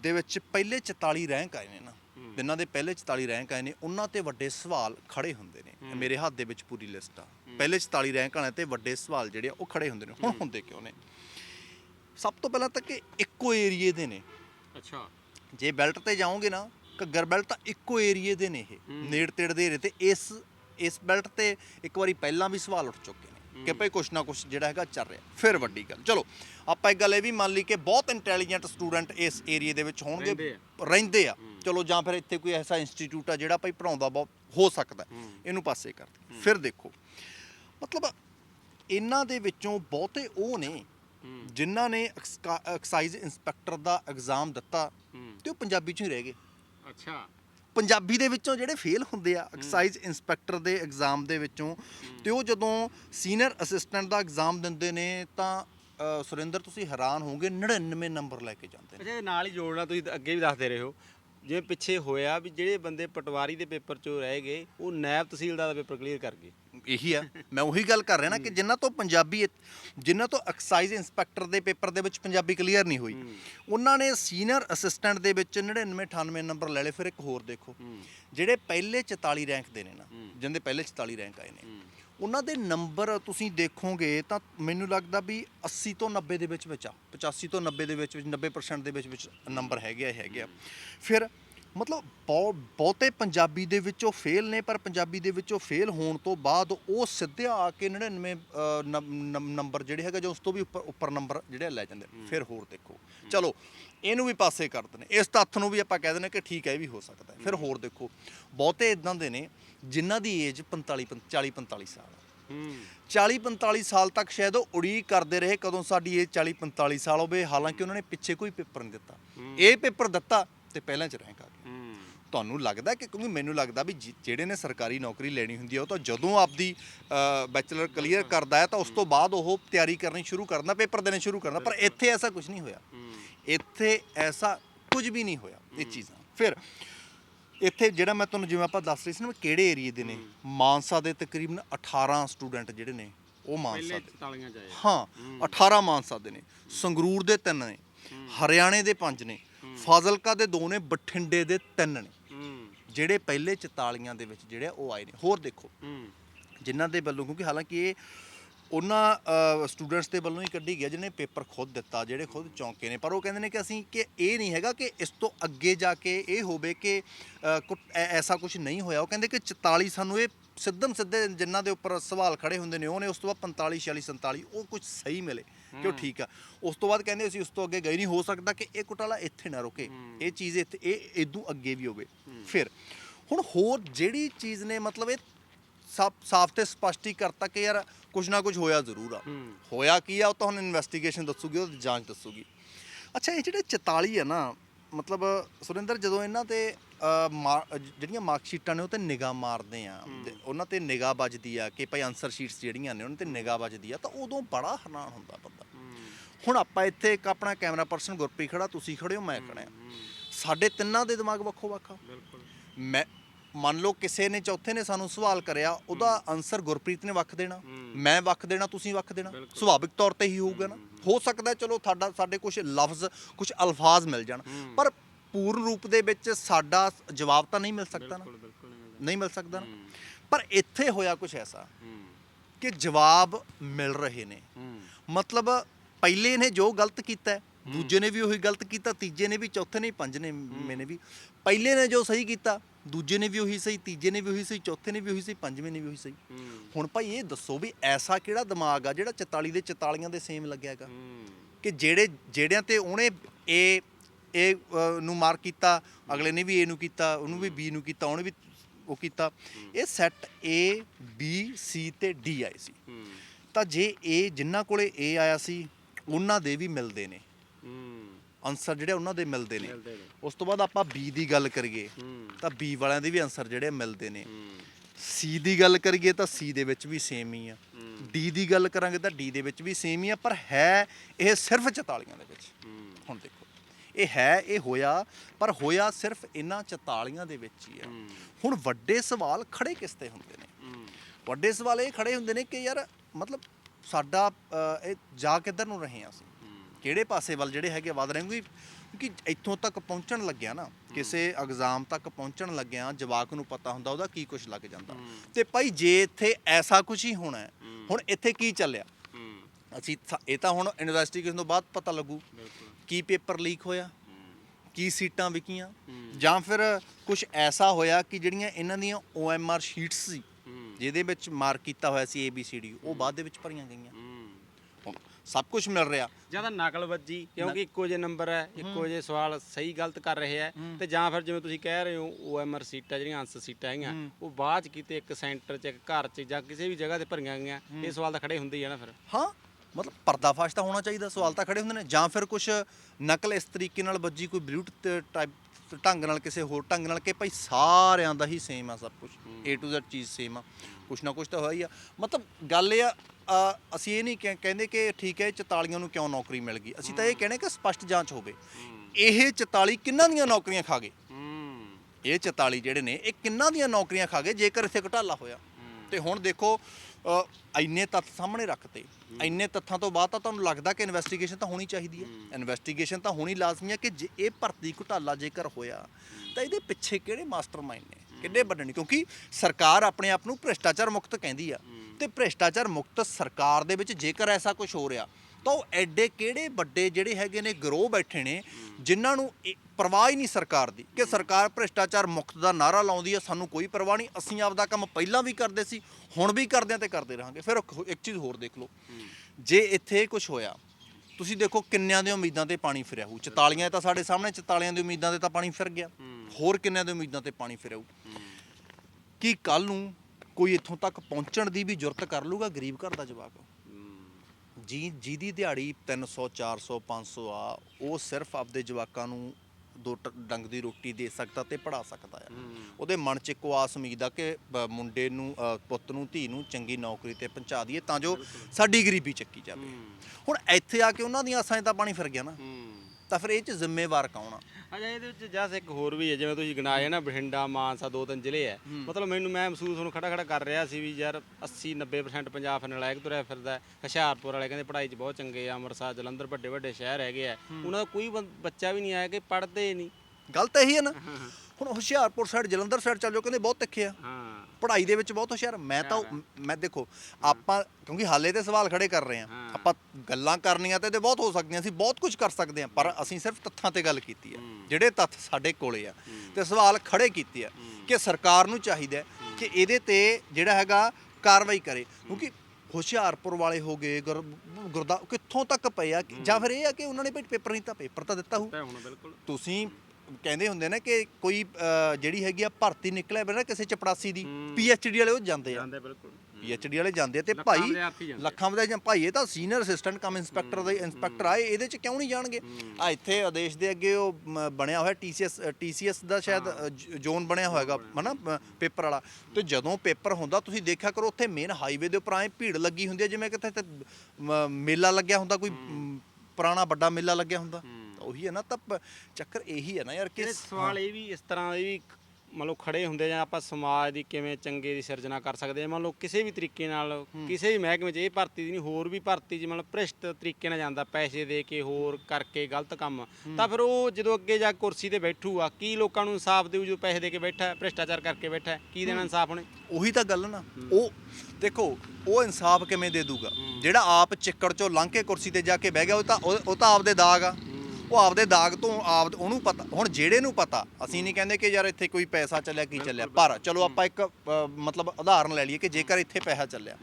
ਦੇ ਵਿੱਚ ਪਹਿਲੇ 44 ਰੈਂਕ ਆਏ ਨੇ ਨਾ ਜਿਨ੍ਹਾਂ ਦੇ ਪਹਿਲੇ 44 ਰੈਂਕ ਆਏ ਨੇ ਉਹਨਾਂ ਤੇ ਵੱਡੇ ਸਵਾਲ ਖੜੇ ਹੁੰਦੇ ਨੇ। ਮੇਰੇ ਹੱਥ ਦੇ ਵਿੱਚ ਪੂਰੀ ਲਿਸਟ ਆ। ਪਹਿਲੇ 44 ਰੈਂਕ ਵਾਲਿਆਂ ਤੇ ਵੱਡੇ ਸਵਾਲ ਜਿਹੜੇ ਆ ਉਹ ਖੜੇ ਹੁੰਦੇ ਨੇ। ਹੁਣ ਹੁੰਦੇ ਕਿਉਂ ਨੇ? ਸਭ ਤੋਂ ਪਹਿਲਾਂ ਤਾਂ ਕਿ ਇੱਕੋ ਏਰੀਏ ਦੇ ਨੇ।
ਅੱਛਾ।
ਜੇ ਬੈਲਟ ਤੇ ਜਾਓਗੇ ਨਾ ਘੱਗਰ ਬੈਲਟ ਤਾਂ ਇੱਕੋ ਏਰੀਏ ਦੇ ਨੇ ਇਹ ਨੇੜ ਤੇੜ ਦੇ ਰੇ ਤੇ ਇਸ ਇਸ ਬੈਲਟ ਤੇ ਇੱਕ ਵਾਰੀ ਪਹਿਲਾਂ ਵੀ ਸਵਾਲ ਉੱਠ ਚੁੱਕੇ ਨੇ ਕਿ ਭਈ ਕੁਛ ਨਾ ਕੁਛ ਜਿਹੜਾ ਹੈਗਾ ਚੱਲ ਰਿਹਾ ਫਿਰ ਵੱਡੀ ਗੱਲ। ਚਲੋ ਆਪਾਂ ਇੱਕ ਗੱਲ ਇਹ ਵੀ ਮੰਨ ਲਈ ਕਿ ਬਹੁਤ ਇੰਟੈਲੀਜੈਂਟ ਸਟੂਡੈਂਟ ਇਸ ਏਰੀਏ ਦੇ ਵਿੱਚ ਹੋਣਗੇ
ਰਹਿੰਦੇ
ਆ। ਚਲੋ ਜਾਂ ਫਿਰ ਇੱਥੇ ਕੋਈ ਐਸਾ ਇੰਸਟੀਚਿਊਟ ਆ ਜਿਹੜਾ ਭਈ ਪੜਾਉਂਦਾ ਬਹੁਤ ਹੋ ਸਕਦਾ। ਇਹਨੂੰ ਪਾਸੇ ਕਰ ਦਿਓ। ਫਿਰ ਦੇਖੋ ਮਤਲਬ ਇਹਨਾਂ ਦੇ ਵਿੱਚੋਂ ਬਹੁਤੇ ਉਹ ਨੇ ਜਿਨ੍ਹਾਂ ਨੇ ਐਕਸਾਈਜ਼ ਇੰਸਪੈਕਟਰ ਦਾ ਐਗਜ਼ਾਮ ਦਿੱਤਾ ਤੇ ਉਹ ਪੰਜਾਬੀ ਚੋਂ ਹੀ ਰਹਿ ਗਏ।
ਅੱਛਾ।
ਪੰਜਾਬੀ ਦੇ ਵਿੱਚੋਂ ਜਿਹੜੇ ਫੇਲ ਹੁੰਦੇ ਆ ਐਕਸਾਈਜ਼ ਇੰਸਪੈਕਟਰ ਦੇ ਐਗਜ਼ਾਮ ਦੇ ਵਿੱਚੋਂ ਤੇ ਉਹ ਜਦੋਂ ਸੀਨੀਅਰ ਅਸਿਸਟੈਂਟ ਦਾ ਐਗਜ਼ਾਮ ਦਿੰਦੇ ਨੇ ਤਾਂ ਸੁਰਿੰਦਰ ਤੁਸੀਂ ਹੈਰਾਨ ਹੋਵੋਗੇ 99 ਨੰਬਰ ਲੈ ਕੇ ਜਾਂਦੇ ਨੇ।
ਅੱਛਾ ਨਾਲ ਹੀ ਜੋੜਨਾ ਤੁਸੀਂ ਅੱਗੇ ਵੀ ਦੱਸਦੇ ਰਹੇ। ਹੋ ਜਿਵੇਂ ਪਿੱਛੇ ਹੋਇਆ ਵੀ ਜਿਹੜੇ ਬੰਦੇ ਪਟਵਾਰੀ ਦੇ ਪੇਪਰ ਚੋਂ ਰਹਿ ਗਏ ਉਹ ਨਾਇਬ ਤਹਿਸੀਲਦਾਰ ਦਾ ਪੇਪਰ ਕਲੀਅਰ ਕਰ ਗਏ।
ਇਹੀ ਆ। ਮੈਂ ਉਹੀ ਗੱਲ ਕਰ ਰਿਹਾ ਨਾ ਕਿ ਜਿਨ੍ਹਾਂ ਤੋਂ ਪੰਜਾਬੀ ਜਿਨ੍ਹਾਂ ਤੋਂ ਐਕਸਾਈਜ਼ ਇੰਸਪੈਕਟਰ ਦੇ ਪੇਪਰ ਦੇ ਵਿੱਚ ਪੰਜਾਬੀ ਕਲੀਅਰ ਨਹੀਂ ਹੋਈ ਉਹਨਾਂ ਨੇ ਸੀਨੀਅਰ ਅਸਿਸਟੈਂਟ ਦੇ ਵਿੱਚ 99 98 ਨੰਬਰ ਲੈ ਲਏ। ਫਿਰ ਇੱਕ ਹੋਰ ਦੇਖੋ ਜਿਹੜੇ ਪਹਿਲੇ 44 ਰੈਂਕ ਦੇ ਨੇ ਨਾ ਜਿੰਦੇ ਪਹਿਲੇ 44 ਰੈਂਕ ਆਏ ਨੇ ਉਹਨਾਂ ਦੇ ਨੰਬਰ ਤੁਸੀਂ ਦੇਖੋਗੇ ਤਾਂ ਮੈਨੂੰ ਲੱਗਦਾ ਵੀ 80 ਤੋਂ 90 ਦੇ ਵਿੱਚ ਵਿੱਚ ਆ 85 ਤੋਂ 90 ਦੇ ਵਿੱਚ ਵਿੱਚ 90% ਦੇ ਵਿੱਚ ਵਿੱਚ ਨੰਬਰ ਹੈਗੇ ਆ ਹੈਗੇ ਆ। ਫਿਰ ਮਤਲਬ ਬਹੁ- ਬਹੁਤੇ ਪੰਜਾਬੀ ਦੇ ਵਿੱਚੋਂ ਫੇਲ ਨੇ ਪਰ ਪੰਜਾਬੀ ਦੇ ਵਿੱਚੋਂ ਫੇਲ ਹੋਣ ਤੋਂ ਬਾਅਦ ਉਹ ਸਿੱਧੇ ਆ ਕੇ 99 ਅ, ਨੰਬ- ਨੰਬ- ਨੰਬਰ ਜਿਹੜੇ ਹੈਗੇ ਜੋ ਉਸ ਤੋਂ ਵੀ ਉੱਪਰ ਉੱਪਰ ਨੰਬਰ ਜਿਹੜੇ ਲੈ ਜਾਂਦੇ ਫਿਰ ਹੋਰ ਦੇਖੋ। ਚਲੋ ਇਹਨੂੰ ਵੀ ਪਾਸੇ ਕਰ ਦਿੰਦੇ ਇਸ ਤੱਥ ਨੂੰ ਵੀ ਆਪਾਂ ਕਹਿ ਦਿੰਦੇ ਕਿ ਠੀਕ ਹੈ ਇਹ ਵੀ ਹੋ ਸਕਦਾ ਹੈ। ਫਿਰ ਹੋਰ ਦੇਖੋ ਬਹੁਤੇ ਇਦਾਂ ਦੇ ਨੇ ਜਿਨ੍ਹਾਂ ਦੀ ਏਜ 45 40 45 ਸਾਲ ਆ।
ਹੂੰ।
40 45 ਸਾਲ ਤੱਕ ਸ਼ਾਇਦ ਉਹ ਉਡੀਕ ਕਰਦੇ ਰਹੇ ਕਦੋਂ ਸਾਡੀ ਇਹ 40 45 ਸਾਲ ਹੋਵੇ। ਹਾਲਾਂਕਿ ਉਹਨਾਂ ਨੇ ਪਿੱਛੇ ਕੋਈ ਪੇਪਰ ਨਹੀਂ ਦਿੱਤਾ। ਇਹ ਪੇਪਰ ਦਿੱਤਾ ਤੇ ਪਹਿਲਾਂ ਚ ਰੈਂਕ ਆ ਤੁਹਾਨੂੰ ਲੱਗਦਾ ਕਿ ਕਿਉਂਕਿ ਮੈਨੂੰ ਲੱਗਦਾ ਵੀ ਜਿ- ਜਿਹੜੇ ਨੇ ਸਰਕਾਰੀ ਨੌਕਰੀ ਲੈਣੀ ਹੁੰਦੀ ਹੈ ਉਹ ਤਾਂ ਜਦੋਂ ਆਪਦੀ ਬੈਚਲਰ ਕਲੀਅਰ ਕਰਦਾ ਹੈ ਤਾਂ ਉਸ ਤੋਂ ਬਾਅਦ ਉਹ ਤਿਆਰੀ ਕਰਨੀ ਸ਼ੁਰੂ ਕਰਦਾ ਪੇਪਰ ਦੇਣੇ ਸ਼ੁਰੂ ਕਰਦਾ ਪਰ ਇੱਥੇ ਐਸਾ ਕੁਝ ਨਹੀਂ ਹੋਇਆ। ਇੱਥੇ ਐਸਾ ਕੁਝ ਵੀ ਨਹੀਂ ਹੋਇਆ ਇਹ ਚੀਜ਼ਾਂ। ਫਿਰ ਇੱਥੇ ਜਿਹੜਾ ਮੈਂ ਤੁਹਾਨੂੰ ਜਿਵੇਂ ਆਪਾਂ ਦੱਸ ਰਹੇ ਸੀ ਨਾ ਵੀ ਕਿਹੜੇ ਏਰੀਏ ਦੇ ਨੇ ਮਾਨਸਾ ਦੇ ਤਕਰੀਬਨ 18 ਸਟੂਡੈਂਟ ਜਿਹੜੇ ਨੇ ਉਹ ਮਾਨਸਾ
ਪਹਿਲੇ
ਦੇ।
44 ਚ ਆਏ
ਹਾਂ 18 ਮਾਨਸਾ ਦੇ ਨੇ ਸੰਗਰੂਰ ਦੇ ਤਿੰਨ ਨੇ ਹਰਿਆਣੇ ਦੇ ਪੰਜ ਨੇ ਫਾਜ਼ਿਲਕਾ ਦੇ ਦੋ ਨੇ ਬਠਿੰਡੇ ਦੇ ਤਿੰਨ ਨੇ। ਜਿਹੜੇ ਪਹਿਲੇ 44 ਦੇ ਵਿੱਚ ਜਿਹੜੇ ਆ ਉਹ ਆਏ ਨੇ। ਹੋਰ ਦੇਖੋ। ਜਿਨ੍ਹਾਂ ਦੇ ਵੱਲੋਂ ਕਿਉਂਕਿ ਹਾਲਾਂਕਿ ਇਹ ਉਹਨਾਂ ਸਟੂਡੈਂਟਸ ਦੇ ਵੱਲੋਂ ਹੀ ਕੱਢੀ ਗਿਆ ਜਿਹਨੇ ਪੇਪਰ ਖੁਦ ਦਿੱਤਾ ਜਿਹੜੇ ਖੁਦ ਚੌਂਕੇ ਨੇ। ਪਰ ਉਹ ਕਹਿੰਦੇ ਨੇ ਕਿ ਅਸੀਂ ਕਿ ਇਹ ਨਹੀਂ ਹੈਗਾ ਕਿ ਇਸ ਤੋਂ ਅੱਗੇ ਜਾ ਕੇ ਇਹ ਹੋਵੇ ਕਿ ਐਸਾ ਕੁਝ ਨਹੀਂ ਹੋਇਆ। ਉਹ ਕਹਿੰਦੇ ਕਿ 44 ਸਾਨੂੰ ਇਹ ਸਿੱਧਮ ਸਿੱਧੇ ਜਿਨ੍ਹਾਂ ਦੇ ਉੱਪਰ ਸਵਾਲ ਖੜੇ ਹੁੰਦੇ ਨੇ ਉਹਨੇ ਉਸ ਤੋਂ ਬਾਅਦ 45 46 47 ਉਹ ਕੁਝ ਸਹੀ ਮਿਲੇ। ਕਿ ਉਹ ਠੀਕ ਆ? ਉਸ ਤੋਂ ਬਾਅਦ ਕਹਿੰਦੇ ਅਸੀਂ ਉਸ ਤੋਂ ਅੱਗੇ ਗਏ ਨਹੀਂ ਹੋ ਸਕਦਾ ਕਿ ਇਹ ਘੁਟਾਲਾ ਇੱਥੇ ਨਾ ਰੁਕੇ। ਇਹ ਚੀਜ਼ ਇੱਥੇ ਇਹ ਇਦੋਂ ਅੱਗੇ ਵੀ ਹੋਵੇ। ਫਿਰ ਹੁਣ ਹੋਰ ਜਿਹੜੀ ਚੀਜ਼ ਨੇ ਮਤਲਬ ਇਹ ਸਾਫ਼ ਸਾਫ਼ ਤੇ ਸਪਸ਼ਟ ਕਰਤਾ ਕਿ ਯਾਰ ਕੁਝ ਨਾ ਕੁਝ ਹੋਇਆ ਜ਼ਰੂਰ ਆ। ਹੋਇਆ ਕੀ ਆ ਉਹ ਤਾਂ ਹੁਣ ਇਨਵੈਸਟੀਗੇਸ਼ਨ ਦੱਸੂਗੀ ਉਹ ਜਾਂਚ ਦੱਸੂਗੀ। ਅੱਛਾ ਇਹ ਜਿਹੜੇ 44 ਆ ਨਾ ਮਤਲਬ ਸੁਰਿੰਦਰ ਜਦੋਂ ਇਹਨਾਂ ਤੇ ਅ, ਮਾ- ਜਿਹੜੀਆਂ ਮਾਰਕ ਸ਼ੀਟਾਂ ਨੇ ਉਹ ਤੇ ਨਿਗਾਹ ਮਾਰਦੇ ਆ ਤੇ ਉਹਨਾਂ ਤੇ ਨਿਗਾਹ ਵੱਜਦੀ ਆ ਕਿ ਭਾਈ ਆਨਸਰ ਸ਼ੀਟਸ ਜਿਹੜੀਆਂ ਨੇ ਉਹਨਾਂ ਤੇ ਨਿਗਾਹ ਵੱਜਦੀ ਆ ਤਾਂ ਉਦੋਂ ਬੜਾ ਹੈਰਾਨ ਹੁੰਦਾ ਬੰਦਾ। ਹੁਣ ਆਪਾਂ ਇੱਥੇ ਇੱਕ ਆਪਣਾ ਕੈਮਰਾ ਪਰਸਨ ਗੁਰਪ੍ਰੀਤ ਖੜਾ ਤੁਸੀਂ ਖੜੇ ਹੋ ਮੈਂ ਖੜਾ ਸਾਡੇ ਤਿੰਨਾਂ ਦੇ ਦਿਮਾਗ ਵੱਖੋ ਵੱਖ ਆ।
ਬਿਲਕੁਲ।
ਮੈਂ ਮੰਨ ਲਓ ਕਿਸੇ ਨੇ ਚੌਥੇ ਨੇ ਸਾਨੂੰ ਸਵਾਲ ਕਰਿਆ ਉਹਦਾ ਆਨਸਰ ਗੁਰਪ੍ਰੀਤ ਨੇ ਵੱਖ ਦੇਣਾ। ਮੈਂ ਵੱਖ ਦੇਣਾ ਤੁਸੀਂ ਵੱਖ ਦੇਣਾ। ਸੁਭਾਵਿਕ ਤੌਰ ਤੇ ਹੀ ਹੋਊਗਾ ਨਾ। ਹੋ। ਸਕਦਾ ਚਲੋ ਸਾਡਾ ਸਾਡੇ ਕੁਝ ਲਫ਼ਜ਼ ਕੁਝ ਅਲਫਾਜ਼ ਮਿਲ ਜਾਣ। ਪਰ ਪੂਰਨ ਰੂਪ ਦੇ ਵਿੱਚ ਸਾਡਾ ਜਵਾਬ ਤਾਂ ਨਹੀਂ ਮਿਲ ਸਕਦਾ ਨਾ।
ਨਹੀਂ
ਮਿਲ ਸਕਦਾ ਨਾ। ਪਰ ਇੱਥੇ ਹੋਇਆ ਕੁਝ ਐਸਾ ਕਿ ਜਵਾਬ ਮਿਲ ਰਹੇ ਨੇ। ਮਤਲਬ ਪਹਿਲੇ ਨੇ ਜੋ ਗਲਤ ਕੀਤਾ ਦੂਜੇ ਨੇ ਵੀ ਉਹੀ ਗਲਤ ਕੀਤਾ ਤੀਜੇ ਨੇ ਵੀ ਚੌਥੇ ਨੇ ਪੰਜ ਨੇ ਮੈਨੇ ਵੀ। ਪਹਿਲੇ ਨੇ ਜੋ ਸਹੀ ਕੀਤਾ ਦੂਜੇ ਨੇ ਵੀ ਉਹੀ ਸਹੀ ਤੀਜੇ ਨੇ ਵੀ ਉਹੀ ਸਹੀ ਚੌਥੇ ਨੇ ਵੀ ਉਹੀ ਸਹੀ ਪੰਜਵੇਂ ਨੇ ਵੀ ਉਹੀ ਸਹੀ। ਹੁਣ ਭਾਈ ਇਹ ਦੱਸੋ ਵੀ ਐਸਾ ਕਿਹੜਾ ਦਿਮਾਗ ਆ ਜਿਹੜਾ 44 ਦੇ 44 ਦੇ ਸੇਮ ਲੱਗਿਆ ਹੈਗਾ?
ਹੂੰ।
ਕਿ ਜਿਹੜੇ ਜਿਹੜਿਆਂ ਤੇ ਉਹਨੇ ਏ ਏ ਨੂੰ ਮਾਰ ਕੀਤਾ ਅਗਲੇ ਨੇ ਵੀ ਏ ਨੂੰ ਕੀਤਾ ਉਹਨੂੰ ਵੀ ਬੀ ਨੂੰ ਕੀਤਾ ਉਹਨੇ ਵੀ ਉਹ ਕੀਤਾ। ਇਹ ਸੈੱਟ ਏ ਬੀ ਸੀ ਤੇ ਡੀ ਆਏ ਸੀ। ਤਾਂ ਜੇ ਏ ਜਿਨ੍ਹਾਂ ਕੋਲੇ ਏ ਆਇਆ ਸੀ ਉਹਨਾਂ ਦੇ ਵੀ ਮਿਲਦੇ ਨੇ। ਆਨਸਰ ਜਿਹੜੇ ਉਹਨਾਂ ਦੇ ਮਿਲਦੇ ਨੇ।
ਮਿਲਦੇ ਨੇ।
ਉਸ ਤੋਂ ਬਾਅਦ ਆਪਾਂ ਬੀ ਦੀ ਗੱਲ ਕਰੀਏ
ਹੂੰ।
ਤਾਂ ਬੀ ਵਾਲਿਆਂ ਦੇ ਵੀ ਆਨਸਰ ਜਿਹੜੇ ਮਿਲਦੇ ਨੇ।
ਹੂੰ।
ਸੀ ਦੀ ਗੱਲ ਕਰੀਏ ਤਾਂ ਸੀ ਦੇ ਵਿੱਚ ਵੀ ਸੇਮ ਹੀ ਆ। ਡੀ ਦੀ ਗੱਲ ਕਰਾਂਗੇ ਤਾਂ ਡੀ ਦੇ ਵਿੱਚ ਵੀ ਸੇਮ ਹੀ ਆ ਪਰ ਹੈ ਇਹ ਸਿਰਫ 44 ਦੇ ਵਿੱਚ।
ਹੂੰ।
ਹੁਣ ਦੇਖੋ ਇਹ ਹੈ ਇਹ ਹੋਇਆ ਪਰ ਹੋਇਆ ਸਿਰਫ ਇਹਨਾਂ 44 ਦੇ ਵਿੱਚ ਹੀ ਆ। ਹੁਣ ਵੱਡੇ ਸਵਾਲ ਖੜੇ ਕਿਸ ਤੇ ਹੁੰਦੇ ਨੇ? ਵੱਡੇ ਸਵਾਲ ਇਹ ਖੜੇ ਹੁੰਦੇ ਨੇ ਕਿ ਯਾਰ ਮਤਲਬ ਸਾਡਾ ਅ, ਇਹ ਜਾ ਕਿੱਧਰ ਨੂੰ ਰਹੇ ਹਾਂ ਅਸੀਂ? ਕਿਹੜੇ ਪਾਸੇ ਵੱਲ ਜਿਹੜੇ ਹੈਗੇ ਵਧ ਰਹੇ ਕਿਉਂਕਿ ਕਿਉਂਕਿ ਇੱਥੋਂ ਤੱਕ ਪਹੁੰਚਣ ਲੱਗਿਆ ਨਾ ਕਿਸੇ ਐਗਜ਼ਾਮ ਤੱਕ ਪਹੁੰਚਣ ਲੱਗਿਆ ਜਵਾਕ ਨੂੰ ਪਤਾ ਹੁੰਦਾ ਉਹਦਾ ਕੀ ਕੁਝ ਲੱਗ ਜਾਂਦਾ। ਤੇ ਭਾਈ ਜੇ ਇੱਥੇ ਐਸਾ ਕੁਝ ਹੀ ਹੋਣਾ ਹੁਣ ਇੱਥੇ ਕੀ ਚੱਲਿਆ? ਅਸੀਂ ਇਹ ਤਾਂ ਹੁਣ ਇਨਵੈਸਟੀਗੇਸ਼ਨ ਤੋਂ ਬਾਅਦ ਪਤਾ ਲੱਗੂ ਕੀ ਪੇਪਰ ਲੀਕ ਹੋਇਆ ਕੀ ਸੀਟਾਂ ਵਿਕੀਆਂ। ਜਾਂ ਫਿਰ ਕੁਝ ਐਸਾ ਹੋਇਆ ਕਿ ਜਿਹੜੀਆਂ ਇਹਨਾਂ ਦੀਆਂ OMR ਸ਼ੀਟਸ ਸੀ ਜਿਹਦੇ ਵਿੱਚ ਮਾਰਕ ਕੀਤਾ ਹੋਇਆ ਸੀ ABCD ਉਹ ਬਾਅਦ ਦੇ ਵਿੱਚ ਭਰੀਆਂ ਗਈਆਂ। ਸਭ ਕੁਝ ਮਿਲ ਰਿਹਾ।
ਜ਼ਿਆਦਾ ਨਕਲ ਵੱਜੀ ਕਿਉਂਕਿ ਇੱਕੋ ਜਿਹੇ ਨੰਬਰ ਹੈ ਇੱਕੋ ਜਿਹੇ ਸਵਾਲ ਸਹੀ ਗਲਤ ਕਰ ਰਹੇ ਹੈ। ਤੇ ਜਾਂ ਫਿਰ ਜਿਵੇਂ ਤੁਸੀਂ ਕਹਿ ਰਹੇ ਹੋ OMR ਸੀਟਾਂ ਜਿਹੜੀਆਂ ਆਨਸਰ ਸੀਟਾਂ ਹੈਗੀਆਂ ਉਹ ਬਾਅਦ ਚ ਕਿਤੇ ਇੱਕ ਸੈਂਟਰ ਚ ਇੱਕ ਘਰ ਚ ਜਾਂ ਕਿਸੇ ਵੀ ਜਗ੍ਹਾ ਤੇ ਭਰੀਆਂ ਗਈਆਂ ਇਹ ਸਵਾਲ ਤਾਂ ਖੜੇ ਹੁੰਦੇ ਹੀ ਆ ਨਾ ਫਿਰ।
ਹਾਂ ਮਤਲਬ ਪਰਦਾਫਾਸ਼ ਤਾਂ ਹੋਣਾ ਚਾਹੀਦਾ ਸਵਾਲ ਤਾਂ ਖੜੇ ਹੁੰਦੇ ਨੇ। ਜਾਂ ਫਿਰ ਕੁਝ ਨਕਲ ਇਸ ਤਰੀਕੇ ਨਾਲ ਵੱਜੀ ਕੋਈ ਬਰੂਟ ਟਾਈਪ ਢੰਗ ਨਾਲ ਕਿਸੇ ਹੋਰ ਢੰਗ ਨਾਲ ਕਿ ਭਾਈ ਸਾਰਿਆਂ ਦਾ ਹੀ ਸੇਮ ਆ ਸਭ ਕੁਝ A to Z ਚੀਜ਼ ਸੇਮ ਆ। ਕੁਛ ਨਾ ਕੁਛ ਤਾਂ ਹੋਇਆ ਹੀ ਆ। ਮਤਲਬ ਗੱਲ ਇਹ ਆ ਅ, ਅਸੀਂ ਇਹ ਨਹੀਂ ਕਹਿ- ਕਹਿੰਦੇ ਕਿ ਠੀਕ ਹੈ ਇਹ 44 ਨੂੰ ਕਿਉਂ ਨੌਕਰੀ ਮਿਲ ਗਈ? ਅਸੀਂ ਤਾਂ ਇਹ ਕਹਿੰਦੇ ਕਿ ਸਪਸ਼ਟ ਜਾਂਚ ਹੋਵੇ। ਇਹ 44 ਕਿੰਨਾਂ ਦੀਆਂ ਨੌਕਰੀਆਂ ਖਾ ਗਏ?
ਹੂੰ।
ਇਹ 44 ਜਿਹੜੇ ਨੇ ਇਹ ਕਿੰਨਾਂ ਦੀਆਂ ਨੌਕਰੀਆਂ ਖਾ ਗਏ ਜੇਕਰ ਇੱਥੇ ਘੁਟਾਲਾ ਹੋਇਆ? ਤੇ ਹੁਣ ਦੇਖੋ ਅ, ਇੰਨੇ ਤੱਥ ਸਾਹਮਣੇ ਰੱਖਤੇ। ਇੰਨੇ ਤੱਥਾਂ ਤੋਂ ਬਾਅਦ ਤਾਂ ਤੁਹਾਨੂੰ ਲੱਗਦਾ ਕਿ ਇਨਵੈਸਟੀਗੇਸ਼ਨ ਤਾਂ ਹੋਣੀ ਚਾਹੀਦੀ ਹੈ। ਇਨਵੈਸਟੀਗੇਸ਼ਨ ਤਾਂ ਹੋਣੀ ਲਾਜ਼ਮੀ ਹੈ ਕਿ ਜੇ ਇਹ ਭਰਤੀ ਘੁਟਾਲਾ ਜੇਕਰ ਹੋਇਆ ਤਾਂ ਇਹਦੇ ਪਿੱਛੇ ਕਿਹੜੇ ਮਾਸਟਰਮਾਈਂਡ ਨੇ? ਕਿੰਨੇ ਵੱਡੇ ਨੇ ਕਿਉਂਕਿ ਸਰਕਾਰ ਆਪਣੇ ਆਪ ਨੂੰ ਭ੍ਰਿਸ਼ਟਾਚਾਰ ਮੁਕਤ ਕਹਿੰਦੀ ਆ। ਤੇ ਭ੍ਰਿਸ਼ਟਾਚਾਰ ਮੁਕਤ ਸਰਕਾਰ ਦੇ ਵਿੱਚ ਜੇਕਰ ਐਸਾ ਕੁਝ ਹੋ ਰਿਹਾ ਤਾਂ ਉਹ ਐਡੇ ਕਿਹੜੇ ਵੱਡੇ ਜਿਹੜੇ ਹੈਗੇ ਨੇ ਗਰੋਹ ਬੈਠੇ ਨੇ ਜਿਨ੍ਹਾਂ ਨੂੰ ਪਰਵਾਹ ਹੀ ਨਹੀਂ ਸਰਕਾਰ ਦੀ ਕਿ ਸਰਕਾਰ ਭ੍ਰਿਸ਼ਟਾਚਾਰ ਮੁਕਤ ਦਾ ਨਾਰਾ ਲਾਉਂਦੀ ਹੈ ਸਾਨੂੰ ਕੋਈ ਪਰਵਾਹ ਨਹੀਂ ਅਸੀਂ ਆਪਦਾ ਕੰਮ ਪਹਿਲਾਂ ਵੀ ਕਰਦੇ ਸੀ ਹੁਣ ਵੀ ਕਰਦੇ ਹਾਂ ਤੇ ਕਰਦੇ ਰਹਾਂਗੇ। ਫਿਰ ਇੱਕ ਚੀਜ਼ ਹੋਰ ਦੇਖ ਲਓ। ਜੇ ਇੱਥੇ ਕੁਝ ਹੋਇਆ ਤੁਸੀਂ ਦੇਖੋ ਕਿੰਨਿਆਂ ਦੀਆਂ ਉਮੀਦਾਂ ਤੇ ਪਾਣੀ ਫਿਰਿਆ ਹੋਊ। 44 ਤਾਂ ਸਾਡੇ ਸਾਹਮਣੇ 44 ਦੀ ਉਮੀਦਾਂ ਤੇ ਤਾਂ ਪਾਣੀ ਫਿਰ ਗਿਆ। ਹੋਰ ਕਿੰਨਿਆਂ ਦੀ ਉਮੀਦਾਂ ਤੇ ਪਾਣੀ ਫਿਰਿਆ ਹੋਊ। ਕੀ ਕੱਲ ਨੂੰ ਕੋਈ ਇੱਥੋਂ ਤੱਕ ਪਹੁੰਚਣ ਦੀ ਵੀ ਜੁਰਤ ਕਰ ਲੂਗਾ ਗਰੀਬ ਘਰ ਦਾ ਜਵਾਕ? ਜੀ ਜਿਹਦੀ ਦਿਹਾੜੀ 300 400 500 ਆ ਉਹ ਸਿਰਫ ਆਪਦੇ ਜਵਾਕਾਂ ਨੂੰ ਦੋ ਟ- ਡੰਗ ਦੀ ਰੋਟੀ ਦੇ ਸਕਦਾ ਤੇ ਪੜਾ ਸਕਦਾ ਆ। ਉਹਦੇ ਮਨ 'ਚ ਇੱਕੋ ਆਸ ਉਮੀਦ ਆ ਕਿ ਬ- ਮੁੰਡੇ ਨੂੰ ਅ, ਪੁੱਤ ਨੂੰ ਧੀ ਨੂੰ ਚੰਗੀ ਨੌਕਰੀ ਤੇ ਪਹੁੰਚਾ ਦਈਏ ਤਾਂ ਜੋ ਸਾਡੀ ਗਰੀਬੀ ਚੱਕੀ ਜਾਵੇ। ਹੁਣ ਇੱਥੇ ਆ ਕੇ ਉਹਨਾਂ ਦੀਆਂ ਆਸਾਂ 'ਚ ਤਾਂ ਪਾਣੀ ਫਿਰ ਗਿਆ ਨਾ। ਤਾਂ ਫਿਰ ਇਹ 'ਚ ਜ਼ਿੰਮੇਵਾਰ ਕੌਣ ਆ?
ਅੱਛਾ ਇਹਦੇ ਵਿੱਚ ਜਸ ਇੱਕ ਹੋਰ ਵੀ ਹੈ ਜਿਵੇਂ ਤੁਸੀਂ ਗਿਣਾਏ ਨਾ ਬਠਿੰਡਾ ਮਾਨਸਾ ਦੋ ਤਿੰਨ ਜ਼ਿਲ੍ਹੇ ਹੈ। ਮਤਲਬ ਮੈਨੂੰ ਮੈਂ ਮਹਿਸੂਸ ਹੁਣ ਖੜਾ ਖੜਾ ਕਰ ਰਿਹਾ ਸੀ ਵੀ ਯਾਰ 80 90% ਪੰਜਾਬ ਨਲਾਇਕ ਤੁਰਿਆ ਫਿਰਦਾ ਹੈ। ਹੁਸ਼ਿਆਰਪੁਰ ਵਾਲੇ ਕਹਿੰਦੇ ਪੜ੍ਹਾਈ 'ਚ ਬਹੁਤ ਚੰਗੇ ਆ ਅੰਮ੍ਰਿਤਸਰ ਜਲੰਧਰ ਵੱਡੇ ਵੱਡੇ ਸ਼ਹਿਰ ਹੈਗੇ ਆ। ਉਹਨਾਂ ਦਾ ਕੋਈ ਬੰ- ਬੱਚਾ ਵੀ ਨਹੀਂ ਆਇਆ ਕਿ ਪੜ੍ਹਦੇ ਨਹੀਂ।
ਗੱਲ ਤਾਂ ਇਹੀ ਹੈ ਨਾ। ਹੁਣ ਹੁਸ਼ਿਆਰਪੁਰ ਸਾਈਡ ਜਲੰਧਰ ਸਾਈਡ ਚੱਲ ਜਾਓ ਕਹਿੰਦੇ ਬਹੁਤ ਤਿੱਖੇ ਆ।
ਹਾਂ।
ਪੜ੍ਹਾਈ ਦੇ ਵਿੱਚ ਬਹੁਤ ਹੁਸ਼ਿਆਰ ਮੈਂ ਤਾਂ ਮੈਂ ਦੇਖੋ ਆਪਾਂ ਕਿਉਂਕਿ ਹਾਲੇ ਤੇ ਸਵਾਲ ਖੜੇ ਕਰ ਰਹੇ ਆ। ਆਪਾਂ ਗੱਲਾਂ ਕਰਨੀਆਂ ਤੇ ਤੇ ਬਹੁਤ ਹੋ ਸਕਦੀਆਂ ਸੀ ਬਹੁਤ ਕੁਝ ਕਰ ਸਕਦੇ ਆ ਪਰ ਅਸੀਂ ਸਿਰਫ ਤੱਥਾਂ ਤੇ ਗੱਲ ਕੀਤੀ ਆ ਜਿਹੜੇ ਤੱਥ ਸਾਡੇ ਕੋਲੇ ਆ। ਤੇ ਸਵਾਲ ਖੜੇ ਕੀਤੇ ਆ ਕਿ ਸਰਕਾਰ ਨੂੰ ਚਾਹੀਦਾ ਹੈ ਕਿ ਇਹਦੇ ਤੇ ਜਿਹੜਾ ਹੈਗਾ ਕਾਰਵਾਈ ਕਰੇ। ਕਿਉਂਕਿ ਹੁਸ਼ਿਆਰਪੁਰ ਵਾਲੇ ਹੋ ਗਏ ਗੁਰ- ਗੁਰਦਾ ਕਿੱਥੋਂ ਤੱਕ ਪਏ ਆ? ਜਾਂ ਫਿਰ ਇਹ ਆ ਕਿ ਉਹਨਾਂ ਨੇ ਪੇਪਰ ਨਹੀਂ ਤਾਂ ਪੇਪਰ ਤਾਂ ਦਿੱਤਾ ਹੋਊ। ਤੁਸੀਂ ਕਹਿੰਦੇ ਹੁੰਦੇ ਨੇ ਕਿ ਕੋਈ ਜਿਹੜੀ ਹੈਗੀ ਆ ਭਰਤੀ ਨਿਕਲਿਆ ਬਿਨਾ ਕਿਸੇ ਚਪੜਾਸੀ ਦੀ ਡੀ ਵਾਲੇ ਉਹ ਜਾਂਦੇ ਆ।
ਜਾਂਦੇ ਬਿਲਕੁਲ।
ਡੀ ਵਾਲੇ ਜਾਂਦੇ ਆ ਤੇ ਭਾਈ
ਵਿਦਿਆਰਥੀ ਜਾਂਦੇ।
ਲੱਖਾਂ ਵਧਾਈ ਜਾਂ ਭਾਈ ਇਹ ਤਾਂ ਸੀਨੀਅਰ ਅਸਿਸਟੈਂਟ ਕਮ ਇੰਸਪੈਕਟਰ ਦੇ ਇੰਸਪੈਕਟਰ ਆਏ ਇਹਦੇ ਚ ਕਿਉਂ ਨਹੀਂ ਜਾਣਗੇ? ਆ ਇੱਥੇ ਆਦੇਸ਼ ਦੇ ਅੱਗੇ ਉਹ ਮ, ਬਣਿਆ ਹੋਇਆ ਟੀਸੀਐਸ ਟੀਸੀਐਸ ਦਾ ਸ਼ਾਇਦ ਜ਼ੋਨ ਬਣਿਆ ਹੋਏਗਾ ਹਨਾ ਪੇਪਰ ਵਾਲਾ। ਤੇ ਜਦੋਂ ਪੇਪਰ ਹੁੰਦਾ ਤੁਸੀਂ ਦੇਖਿਆ ਕਰੋ ਉੱਥੇ ਮੇਨ ਹਾਈਵੇ ਦੇ ਉੱਪਰ ਐ ਭੀੜ ਲੱਗੀ ਹੁੰਦੀ ਹੈ ਜਿਵੇਂ ਕਿਤੇ ਤੇ, ਮ, ਮੇਲਾ ਲੱਗਿਆ ਹੁੰਦਾ ਕੋਈ ਮ, ਪੁਰਾਣਾ ਵੱਡਾ ਮੇਲਾ ਲੱਗਿਆ ਹੁੰਦਾ। ਉਹੀ ਹੈ ਨਾ ਤਾਂ ਪ- ਚੱਕਰ ਇਹੀ ਹੈ ਨਾ ਯਾਰ ਕਿ
ਸਵਾਲ ਇਹ ਵੀ ਇਸ ਤਰ੍ਹਾਂ ਦੇ ਵੀ ਮੰਨ ਲਓ ਖੜੇ ਹੁੰਦੇ ਜਾਂ ਆਪਾਂ ਸਮਾਜ ਦੀ ਕਿਵੇਂ ਚੰਗੇ ਦੀ ਸਿਰਜਣਾ ਕਰ ਸਕਦੇ ਹਾਂ ਮੰਨ ਲਓ ਕਿਸੇ ਵੀ ਤਰੀਕੇ ਨਾਲ ਕਿਸੇ ਵੀ ਮਹਿਕਮੇ 'ਚ ਇਹ ਭਰਤੀ ਦੀ ਨਹੀਂ ਹੋਰ ਵੀ ਭਰਤੀ 'ਚ ਮਤਲਬ ਭ੍ਰਿਸ਼ਟ ਤਰੀਕੇ ਨਾਲ ਜਾਂਦਾ ਪੈਸੇ ਦੇ ਕੇ ਹੋਰ ਕਰਕੇ ਗਲਤ ਕੰਮ। ਤਾਂ ਫਿਰ ਉਹ ਜਦੋਂ ਅੱਗੇ ਜਾ ਕੇ ਕੁਰਸੀ ਤੇ ਬੈਠੂਗਾ ਕੀ ਲੋਕਾਂ ਨੂੰ ਇਨਸਾਫ ਦੇਊ ਜੋ ਪੈਸੇ ਦੇ ਕੇ ਬੈਠਾ ਹੈ, ਭ੍ਰਿਸ਼ਟਾਚਾਰ ਕਰਕੇ ਬੈਠਾ? ਹੈ? ਕੀ ਦੇਣਾ ਇਨਸਾਫ ਉਹਨੇ?
ਉਹੀ ਤਾਂ ਗੱਲ ਨਾ। ਉਹ ਦੇਖੋ ਉਹ ਇਨਸਾਫ ਕਿਵੇਂ ਦੇ ਦੂਗਾ? ਜਿਹੜਾ ਆਪ ਚਿੱਕੜ ਚੋਂ ਲੰਘ ਕੇ ਕੁਰਸੀ ਤੇ ਜਾ ਕੇ ਬਹਿ ਗਿਆ ਉਹ ਤਾਂ ਉਹ ਉਹ ਤਾਂ ਆਪਦੇ ਦਾਗ ਆ। ਉਹ ਆਪਦੇ ਦਾਗ ਤੋਂ ਆਪ ਉਹਨੂੰ ਪਤਾ ਹੁਣ ਜਿਹੜੇ ਨੂੰ ਪਤਾ ਅਸੀਂ ਨਹੀਂ ਕਹਿੰਦੇ ਕਿ ਯਾਰ ਇੱਥੇ ਕੋਈ ਪੈਸਾ ਚੱਲਿਆ ਕੀ ਚੱਲਿਆ ਪਰ ਚਲੋ ਆਪਾਂ ਇੱਕ ਅ, ਮਤਲਬ ਉਦਾਹਰਨ ਲੈ ਲਈਏ ਕਿ ਜੇਕਰ ਇੱਥੇ ਪੈਸਾ ਚੱਲਿਆ।